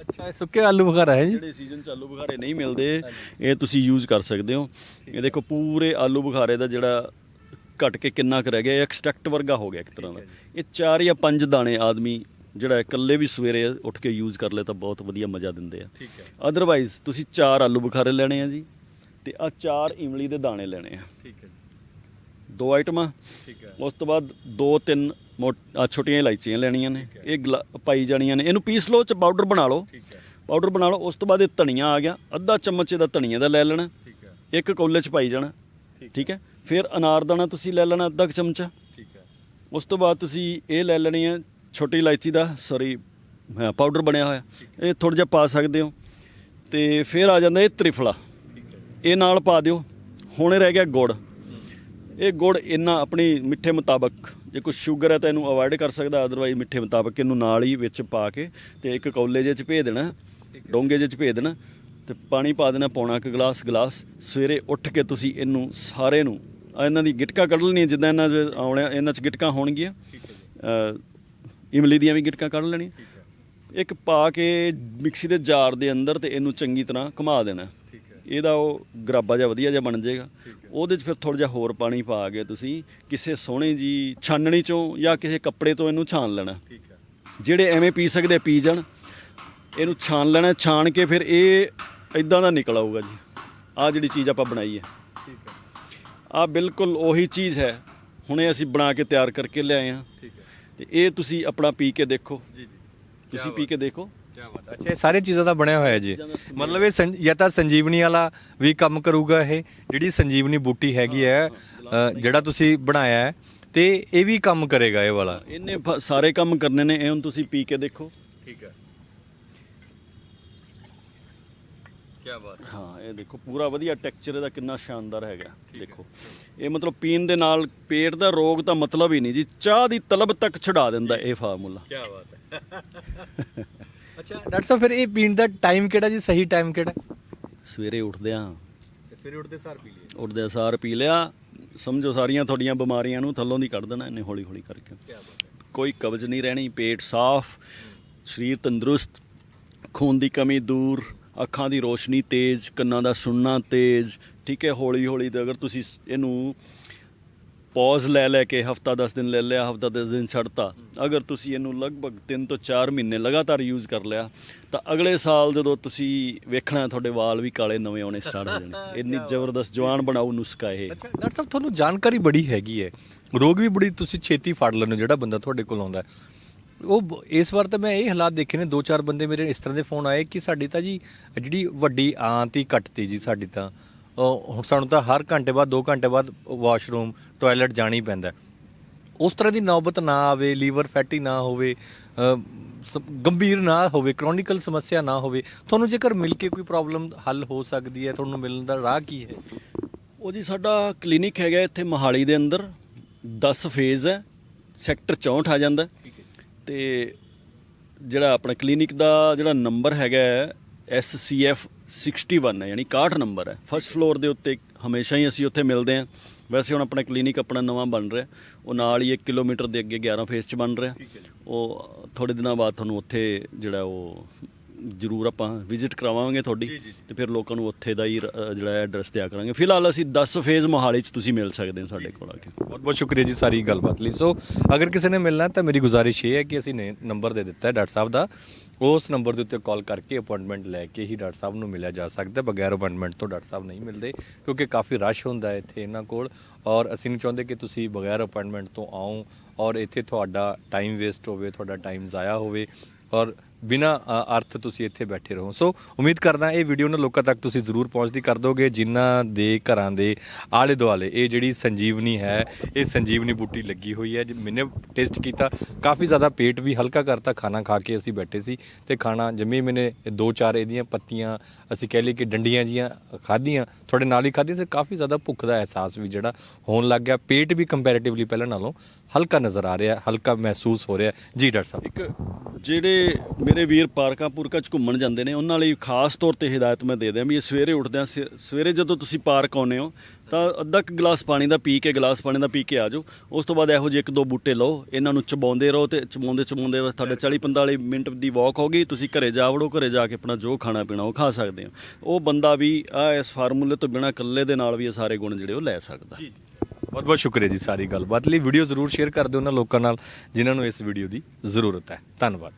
ਅੱਛਾ ਇਹ ਸੁੱਕੇ ਆਲੂ ਬੁਖਾਰਾ ਹੈ ਜੀ? ਜਿਹੜੇ ਸੀਜ਼ਨ ਚ ਆਲੂ ਬੁਖਾਰੇ ਨਹੀਂ ਮਿਲਦੇ ਇਹ ਤੁਸੀਂ ਯੂਜ਼ ਕਰ ਸਕਦੇ ਹੋ। ਇਹ ਦੇਖੋ ਪੂਰੇ ਆਲੂ ਬੁਖਾਰੇ ਦਾ ਜਿਹੜਾ ਘਟ ਕੇ ਕਿੰਨਾ ਕੁ ਰਹਿ ਗਿਆ ਐਕਸਟ੍ਰੈਕਟ ਵਰਗਾ ਹੋ ਗਿਆ ਇੱਕ ਤਰ੍ਹਾਂ ਦਾ। ਇਹ ਚਾਰ ਜਾਂ ਪੰਜ ਦਾਣੇ ਆਦਮੀ ਜਿਹੜਾ ਇਕੱਲੇ ਵੀ ਸਵੇਰੇ ਉੱਠ ਕੇ ਯੂਜ਼ ਕਰ ਲੇ ਤਾਂ ਬਹੁਤ ਵਧੀਆ ਮਜ਼ਾ ਦਿੰਦੇ ਆ। ਠੀਕ ਹੈ। ਅਦਰਵਾਈਜ਼ ਤੁਸੀਂ ਚਾਰ ਆਲੂ ਬੁਖਾਰੇ ਲੈਣੇ ਆ ਜੀ। ਤੇ ਆ ਚਾਰ ਇਮਲੀ ਦੇ ਦਾਣੇ ਲੈਣੇ ਆ। ਠੀਕ ਹੈ ਦੋ ਆਈਟਮਾਂ। ਠੀਕ ਹੈ। ਉਸ ਤੋਂ ਬਾਅਦ ਦੋ ਤਿੰਨ ਆ ਛੋਟੀਆਂ ਇਲਾਇਚੀਆਂ ਲੈਣੀਆਂ ਨੇ। ਇਹ ਪਾਈ ਜਾਣੀਆਂ ਨੇ। ਇਹਨੂੰ ਪੀਸ ਲਓ ਚ ਪਾਊਡਰ ਬਣਾ ਲਓ। ਠੀਕ ਹੈ। ਪਾਊਡਰ ਬਣਾ ਲਓ। ਉਸ ਤੋਂ ਬਾਅਦ ਇਹ ਧਨੀਆ ਆ ਗਿਆ। ਅੱਧਾ ਚਮਚ ਇਹਦਾ ਧਨੀਆ ਦਾ ਲੈ ਲੈਣਾ। ਠੀਕ ਹੈ। ਇੱਕ ਕੌਲੇ ਚ ਪਾਈ ਜਾਣਾ। ਠੀਕ ਹੈ। ਫਿਰ ਅਨਾਰ ਦਾਣਾ ਤੁਸੀਂ ਲੈ ਲੈਣਾ ਅੱਧਾ ਚਮਚਾ। ਠੀਕ ਹੈ। ਉਸ ਤੋਂ ਬਾਅਦ ਤੁਸੀਂ ਇਹ ਲੈ ਲੈਣੀ ਹੈ ਛੋਟੀ ਇਲਾਇਚੀ ਦਾ ਸੌਰੀ ਪਾਊਡਰ ਬਣਿਆ ਹੋਇਆ। ਇਹ ਥੋੜਾ ਜਿਹਾ ਪਾ ਸਕਦੇ ਹੋ। ਤੇ ਫਿਰ ਆ ਜਾਂਦਾ ਇਹ ਤ੍ਰਿਫਲਾ। ਇਹ ਨਾਲ ਪਾ ਦਿਓ। ਹੁਣ ਰਹਿ ਗਿਆ ਗੁੜ। ਇਹ ਗੁੜ ਇੰਨਾ ਆਪਣੀ ਮਿੱਠੇ ਮੁਤਾਬਕ, ਜੇ ਕੋਈ ਸ਼ੂਗਰ ਹੈ ਤਾਂ ਇਹਨੂੰ ਅਵੋਇਡ ਕਰ ਸਕਦਾ ਅਦਰਵਾਈਜ਼ ਮਿੱਠੇ ਮੁਤਾਬਕ ਇਹਨੂੰ ਨਾਲ ਹੀ ਵਿੱਚ ਪਾ ਕੇ ਤੇ ਇੱਕ ਕੌਲੇ ਜਿਹੇ ਚ ਭੇਜ ਦੇਣਾ, ਡੋਂਗੇ ਜਿਹੇ ਚ ਭੇਜ ਦੇਣਾ ਤੇ ਪਾਣੀ ਪਾ ਦੇਣਾ ਪੌਣਾ ਕੁ ਗਲਾਸ ਗਲਾਸ। ਸਵੇਰੇ ਉੱਠ ਕੇ ਤੁਸੀਂ ਇਹਨੂੰ ਸਾਰੇ ਨੂੰ ਇਹਨਾਂ ਦੀ ਗਿਟਕਾ ਕੱਢ ਲੈਣੀ ਜਿੱਦਾਂ ਇਹਨਾਂ ਦੇ ਆਉਣਿਆ ਇਹਨਾਂ ਚ ਗਿਟਕਾ ਹੋਣਗੀਆਂ। ਇਮਲੀ ਦੀਆਂ ਵੀ ਗਿਟਕਾਂ ਕੱਢ ਲੈਣੀਆਂ। ਇੱਕ ਪਾ ਕੇ ਮਿਕਸੀ ਦੇ ਜਾਰ ਦੇ ਅੰਦਰ ਤੇ ਇਹਨੂੰ ਚੰਗੀ ਤਰ੍ਹਾਂ ਘੁਮਾ ਦੇਣਾ। ਇਹਦਾ ਉਹ ਗਰਾਬਾ ਜਿਹਾ ਵਧੀਆ ਜਿਹਾ ਬਣ ਜਾਏਗਾ। ਉਹਦੇ 'ਚ ਫਿਰ ਥੋੜਾ ਜਿਹਾ ਹੋਰ ਪਾਣੀ ਪਾ ਕੇ ਤੁਸੀਂ ਕਿਸੇ ਸੋਹਣੀ ਜੀ ਛਾਨਣੀ ਚੋਂ ਜਾਂ ਕਿਸੇ ਕੱਪੜੇ ਤੋਂ ਇਹਨੂੰ ਛਾਣ ਲੈਣਾ। ਜਿਹੜੇ ਐਵੇਂ ਪੀ ਸਕਦੇ ਆ, ਪੀ ਜਾਣ। ਇਹਨੂੰ ਛਾਣ ਲੈਣਾ ਛਾਣ ਕੇ ਫਿਰ ਇਹ ਇਦਾਂ ਦਾ ਨਿਕਲ ਆਊਗਾ ਜੀ। ਆਹ ਜਿਹੜੀ ਚੀਜ਼ ਆਪਾਂ ਬਣਾਈ ਹੈ। ਠੀਕ ਹੈ। ਆਹ ਬਿਲਕੁਲ ਉਹੀ ਚੀਜ਼ ਹੈ। ਹੁਣੇ ਅਸੀਂ ਬਣਾ ਕੇ ਤਿਆਰ ਕਰਕੇ ਲਿਆਏ ਹਾਂ। ਠੀਕ ਹੈ। ਤੇ ਇਹ ਤੁਸੀਂ ਆਪਣਾ ਪੀ ਕੇ ਦੇਖੋ। ਜੀ ਜੀ। ਤੁਸੀਂ ਪੀ ਕੇ ਦੇਖੋ। ਕੀ ਬਾਤ ਹੈ। ਅੱਛਾ ਇਹ ਸਾਰੇ ਚੀਜ਼ਾਂ ਦਾ ਬਣਿਆ ਹੋਇਆ ਜੀ। ਮਤਲਬ ਇਹ ਜਾਂ ਤਾਂ ਸੰਜੀਵਨੀ ਵਾਲਾ ਵੀ ਕੰਮ ਕਰੂਗਾ ਇਹ ਜਿਹੜੀ ਸੰਜੀਵਨੀ ਬੂਟੀ ਹੈਗੀ ਹੈ ਅ, ਜਿਹੜਾ ਤੁਸੀਂ ਬਣਾਇਆ ਹੈ ਤੇ ਇਹ ਵੀ ਕੰਮ ਕਰੇਗਾ ਇਹ ਵਾਲਾ। ਇਹਨੇ ਫ- ਸਾਰੇ ਕੰਮ ਕਰਨੇ ਨੇ ਇਹ ਹੁਣ ਤੁਸੀਂ ਪੀ ਕੇ ਦੇਖੋ। ਠੀਕ ਹੈ। ਕੀ ਬਾਤ ਹਾਂ। ਇਹ ਦੇਖੋ ਪੂਰਾ ਵਧੀਆ ਟੈਕਸਚਰ ਇਹਦਾ ਕਿੰਨਾ ਸ਼ਾਨਦਾਰ ਹੈਗਾ ਦੇਖੋ। ਇਹ ਮਤਲਬ ਪੀਣ ਦੇ ਨਾਲ ਪੇਟ ਦਾ ਰੋਗ ਤਾਂ ਮਤਲਬ ਹੀ ਨਹੀਂ ਜੀ ਚਾਹ ਦੀ ਤਲਬ ਤੱਕ ਛੁਡਾ ਦਿੰਦਾ ਇਹ ਫਾਰਮੂਲਾ। ਕੀ ਬਾਤ ਹੈ। ਅੱਛਾ ਡਾਕਟਰ ਸਾਹਿਬ ਫਿਰ ਇਹ ਪੀਣ ਦਾ ਟਾਈਮ ਕਿਹੜਾ ਜੀ? ਸਹੀ ਟਾਈਮ ਕਿਹੜਾ? ਸਵੇਰੇ ਉੱਠਦੇ ਆ। ਸਵੇਰੇ ਉੱਠਦੇ ਸਾਰ ਪੀ ਲਈਏ। ਉੱਠਦੇ ਸਾਰ ਪੀ ਲਿਆ। ਸਮਝੋ ਸਾਰੀਆਂ ਤੁਹਾਡੀਆਂ ਬਿਮਾਰੀਆਂ ਨੂੰ ਥੱਲੋਂ ਦੀ ਕੱਢ ਦੇਣਾ ਇਹਨੇ ਹੌਲੀ ਹੌਲੀ ਕਰਕੇ ਕੋਈ ਕਬਜ਼ ਨਹੀਂ ਰਹਿਣੀ ਪੇਟ ਸਾਫ਼ ਸਰੀਰ ਤੰਦਰੁਸਤ ਖੂਨ ਦੀ ਕਮੀ ਦੂਰ ਅੱਖਾਂ ਦੀ ਰੋਸ਼ਨੀ ਤੇਜ਼ ਕੰਨਾਂ ਦਾ ਸੁਣਨਾ ਤੇਜ਼ ਠੀਕ ਹੈ ਹੌਲੀ ਹੌਲੀ ਤੇ ਅਗਰ ਤੁਸੀਂ ਇਹਨੂੰ ਪੌਜ਼ ਲੈ ਲੈ ਕੇ ਹਫਤਾ 10 ਦਿਨ ਲੈ ਲਿਆ, ਹਫਤਾ 10 ਦਿਨ ਛੱਡਤਾ। ਅਗਰ ਤੁਸੀਂ ਇਹਨੂੰ ਲਗਭਗ 3 ਤੋਂ 4 ਮਹੀਨੇ ਲਗਾਤਾਰ ਯੂਜ਼ ਕਰ ਲਿਆ, ਤਾਂ ਅਗਲੇ ਸਾਲ ਜਦੋਂ ਤੁਸੀਂ ਵੇਖਣਾ, ਤੁਹਾਡੇ ਵਾਲ ਵੀ ਕਾਲੇ ਨਵੇਂ ਆਉਣੇ ਸਟਾਰਟ ਹੋ ਜਾਣੇ। ਇੰਨੀ ਜ਼ਬਰਦਸਤ ਜਵਾਨ ਬਣਾਉ ਨੁਸਖਾ ਇਹ। ਅੱਛਾ, ਡਾਕਟਰ ਸਾਹਿਬ, ਤੁਹਾਨੂੰ ਜਾਣਕਾਰੀ ਬੜੀ ਹੈਗੀ ਹੈ। ਰੋਗ ਵੀ ਬੜੀ, ਤੁਸੀਂ ਛੇਤੀ ਫੜ ਲੈਂਦੇ ਹੋ, ਜਿਹੜਾ ਬੰਦਾ ਤੁਹਾਡੇ ਕੋਲ ਆਉਂਦਾ ਉਹ ਇਸ ਵਾਰ ਤਾਂ ਮੈਂ ਇਹ ਹਾਲਾਤ ਦੇਖੇ ਨੇ, ਦੋ ਚਾਰ ਬੰਦੇ ਮੇਰੇ ਇਸ ਤਰ੍ਹਾਂ ਦੇ ਫੋਨ ਆਏ ਕਿ ਸਾਡੀ ਤਾਂ ਜੀ ਜਿਹੜੀ ਵੱਡੀ ਆਂਤ ਹੀ ਘਟਤੀ ਜੀ ਸਾਡੀ ਤਾਂ। ਹੁਣ ਸਾਨੂੰ ਤਾਂ ਹਰ ਘੰਟੇ ਬਾਅਦ 2 ਘੰਟੇ ਬਾਅਦ ਵਾਸ਼ਰੂਮ ਟਾਇਲਟ ਜਾਣਾ ਪੈਂਦਾ। ਉਸ ਤਰ੍ਹਾਂ ਦੀ ਨੌਬਤ ਨਾ ਆਵੇ ਲੀਵਰ ਫੈਟੀ ਨਾ ਹੋਵੇ ਗੰਭੀਰ ਨਾ ਹੋਵੇ ਕ੍ਰੋਨਿਕਲ ਸਮੱਸਿਆ ਨਾ ਹੋਵੇ ਤੁਹਾਨੂੰ ਜੇਕਰ ਮਿਲ ਕੇ ਕੋਈ ਪ੍ਰੋਬਲਮ ਹੱਲ ਹੋ ਸਕਦੀ ਹੈ ਤੁਹਾਨੂੰ ਮਿਲਣ ਦਾ ਰਾਹ ਕੀ ਹੈ ਉਹ ਜੀ ਸਾਡਾ ਕਲੀਨਿਕ ਹੈਗਾ ਇੱਥੇ ਮਹਾਲੀ ਦੇ ਅੰਦਰ 10 ਫੇਜ਼ ਹੈ ਸੈਕਟਰ 64 ਆ ਜਾਂਦਾ। ਤੇ ਜਿਹੜਾ ਆਪਣਾ ਕਲੀਨਿਕ ਦਾ ਜਿਹੜਾ ਨੰਬਰ ਹੈਗਾ SCF 61 ਹੈ ਯਾਨੀ 61 ਨੰਬਰ ਹੈ। ਫਸਟ ਫਲੋਰ ਦੇ ਉੱਤੇ ਹਮੇਸ਼ਾ ਹੀ ਅਸੀਂ ਉੱਥੇ ਮਿਲਦੇ ਹਾਂ। ਵੈਸੇ ਹੁਣ ਆਪਣਾ ਕਲੀਨਿਕ ਆਪਣਾ ਨਵਾਂ ਬਣ ਰਿਹਾ ਉਹ ਨਾਲ ਹੀ 1 ਕਿਲੋਮੀਟਰ ਦੇ ਅੱਗੇ 11 ਫੇਜ਼ 'ਚ ਬਣ ਰਿਹਾ ਉਹ ਥੋੜੇ ਦਿਨਾਂ ਬਾਅਦ ਤੁਹਾਨੂੰ ਉੱਥੇ ਜਿਹੜਾ ਉਹ ਜ਼ਰੂਰ ਆਪਾਂ ਵਿਜ਼ਿਟ ਕਰਾਵਾਂਗੇ ਤੁਹਾਡੀ। ਤੇ ਫਿਰ ਲੋਕਾਂ ਨੂੰ ਉੱਥੇ ਦਾ ਹੀ ਜਿਹੜਾ ਐਡਰੈਸ ਦਿਆ ਕਰਾਂਗੇ। ਫਿਲਹਾਲ ਅਸੀਂ 10 ਫੇਜ਼ ਮੋਹਾਲੀ 'ਚ ਤੁਸੀਂ ਮਿਲ ਸਕਦੇ ਹੋ ਸਾਡੇ ਕੋਲ ਆ ਕੇ। ਬਹੁਤ ਬਹੁਤ ਸ਼ੁਕਰੀਆ ਜੀ ਸਾਰੀ ਗੱਲਬਾਤ ਲਈ। ਸੋ ਅਗਰ ਕਿਸੇ ਨੇ ਮਿਲਣਾ ਤਾਂ ਮੇਰੀ ਗੁਜ਼ਾਰਿਸ਼ ਇਹ ਹੈ ਕਿ ਅਸੀਂ ਨੰਬਰ ਦੇ ਦਿੱਤਾ ਹੈ ਡਾਕਟਰ ਸਾਹਿਬ ਦਾ। ਉਸ ਨੰਬਰ ਦੇ ਉੱਤੇ ਕਾਲ ਕਰਕੇ ਅਪਾਇੰਟਮੈਂਟ ਲੈ ਕੇ ਹੀ ਡਾਕਟਰ ਸਾਹਿਬ ਨੂੰ ਮਿਲਿਆ ਜਾ ਸਕਦਾ, ਬਗੈਰ ਅਪਾਇੰਟਮੈਂਟ ਤੋਂ ਡਾਕਟਰ ਸਾਹਿਬ ਨਹੀਂ ਮਿਲਦੇ, ਕਿਉਂਕਿ ਕਾਫੀ ਰਸ਼ ਹੁੰਦਾ ਹੈ ਇੱਥੇ ਇਹਨਾਂ ਕੋਲ। ਔਰ ਅਸੀਂ ਨਹੀਂ ਚਾਹੁੰਦੇ ਕਿ ਤੁਸੀਂ ਬਗੈਰ ਅਪਾਇੰਟਮੈਂਟ ਤੋਂ ਆਓ, ਔਰ ਇੱਥੇ ਤੁਹਾਡਾ ਟਾਈਮ ਵੇਸਟ ਹੋਵੇ, ਤੁਹਾਡਾ ਟਾਈਮ ਜ਼ਾਇਆ ਹੋਵੇ। ਔਰ ਬਿਨਾ ਅਰਥ ਤੁਸੀਂ ਇੱਥੇ ਬੈਠੇ ਰਹੋ। ਸੋ ਉਮੀਦ ਕਰਦਾ ਇਹ ਵੀਡੀਓ ਨਾ ਲੋਕਾਂ ਤੱਕ ਤੁਸੀਂ ਜ਼ਰੂਰ ਪਹੁੰਚਦੀ ਕਰ ਦੋਗੇ, ਜਿਨ੍ਹਾਂ ਦੇ ਘਰਾਂ ਦੇ ਆਲੇ ਦੁਆਲੇ ਇਹ ਜਿਹੜੀ ਸੰਜੀਵਨੀ ਹੈ, ਇਹ ਸੰਜੀਵਨੀ ਬੂਟੀ ਲੱਗੀ ਹੋਈ ਹੈ, ਜੀ, ਮੈਨੇ ਟੇਸਟ ਕੀਤਾ। ਕਾਫੀ ਜ਼ਿਆਦਾ ਪੇਟ ਵੀ ਹਲਕਾ ਕਰਤਾ, ਖਾਣਾ ਖਾ ਕੇ ਅਸੀਂ ਬੈਠੇ ਸੀ ਤੇ ਖਾਣਾ, ਜਮੀ ਮੈਨੇ ਦੋ ਚਾਰ ਇਹਦੀਆਂ ਪੱਤੀਆਂ, ਅਸੀਂ ਕਹਿ ਲਈ ਕਿ ਡੰਡੀਆਂ ਜੀਆਂ ਖਾਧੀਆਂ, ਤੁਹਾਡੇ ਨਾਲ ਹੀ ਖਾਧੀਆਂ, ਤੇ ਕਾਫੀ ਜ਼ਿਆਦਾ ਭੁੱਖ ਦਾ ਅਹਿਸਾਸ ਵੀ ਜਿਹੜਾ ਹੋਣ ਲੱਗ ਗਿਆ। ਪੇਟ ਵੀ ਕੰਪੈਰੀਟਿਵਲੀ ਪਹਿਲਾਂ ਨਾਲੋਂ ਹਲਕਾ ਨਜ਼ਰ ਆ ਰਿਹਾ, ਹਲਕਾ ਮਹਿਸੂਸ ਹੋ ਰਿਹਾ। ਜੀ, ਡਾਕਟਰ ਸਾਹਿਬ। ਇੱਕ, ਜਿਹੜੇ ਮੇਰੇ ਵੀਰ ਪਾਰਕਾਂ ਪੂਰਕਾਂ 'ਚ ਘੁੰਮਣ ਜਾਂਦੇ ਨੇ, ਉਹਨਾਂ ਲਈ ਖਾਸ ਤੌਰ ਤੇ ਹਦਾਇਤ ਮੈਂ ਦੇ ਦਿਆਂ ਵੀ ਇਹ ਸਵੇਰੇ ਉੱਠਦਿਆਂ ਸ- ਸਵੇਰੇ ਜਦੋਂ ਤੁਸੀਂ ਪਾਰਕ ਆਉਂਦੇ ਹੋ, ਤਾਂ ਅੱਧਾ ਕੁ ਗਲਾਸ ਪਾਣੀ ਦਾ ਪੀ ਕੇ, ਗਲਾਸ ਪਾਣੀ ਦਾ ਪੀ ਕੇ ਆ ਜਾਓ। ਉਸ ਤੋਂ ਬਾਅਦ ਇਹੋ ਜਿਹੇ ਇੱਕ ਦੋ ਬੂਟੇ ਲਓ, ਇਹਨਾਂ ਨੂੰ ਚਬਾਉਂਦੇ ਰਹੋ ਤੇ ਚਬਾਉਂਦੇ ਚਬਾਉਂਦੇ ਬਸ ਤੁਹਾਡੇ 40 45 ਮਿੰਟ ਦੀ ਵਾਕ ਹੋ ਗਈ, ਤੁਸੀਂ ਘਰੇ ਜਾ ਵੜੋ, ਘਰੇ ਜਾ ਕੇ ਆਪਣਾ ਜੋ ਖਾਣਾ ਪੀਣਾ ਉਹ ਖਾ ਸਕਦੇ ਹੋ। ਉਹ ਬੰਦਾ ਵੀ ਆ ਇਸ ਫਾਰਮੂਲੇ ਤੋਂ ਬਿਨਾ ਇਕੱਲੇ ਦੇ ਨਾਲ ਵੀ ਇਹ ਸਾਰੇ ਗੁਣ ਜਿਹੜੇ ਉਹ ਲੈ ਸਕਦਾ। ਬਹੁਤ ਬਹੁਤ ਸ਼ੁਕਰੀਆ ਜੀ ਸਾਰੀ ਗੱਲਬਾਤ ਲਈ। ਵੀਡੀਓ ਜ਼ਰੂਰ ਸ਼ੇਅਰ ਕਰ ਦਿਓ ਉਹਨਾਂ ਲੋਕਾਂ ਨਾਲ, ਜਿਨ੍ਹਾਂ ਨੂੰ ਇਸ ਵੀਡੀਓ ਦੀ ਜ਼ਰੂਰਤ ਹੈ। ਧੰਨਵਾਦ।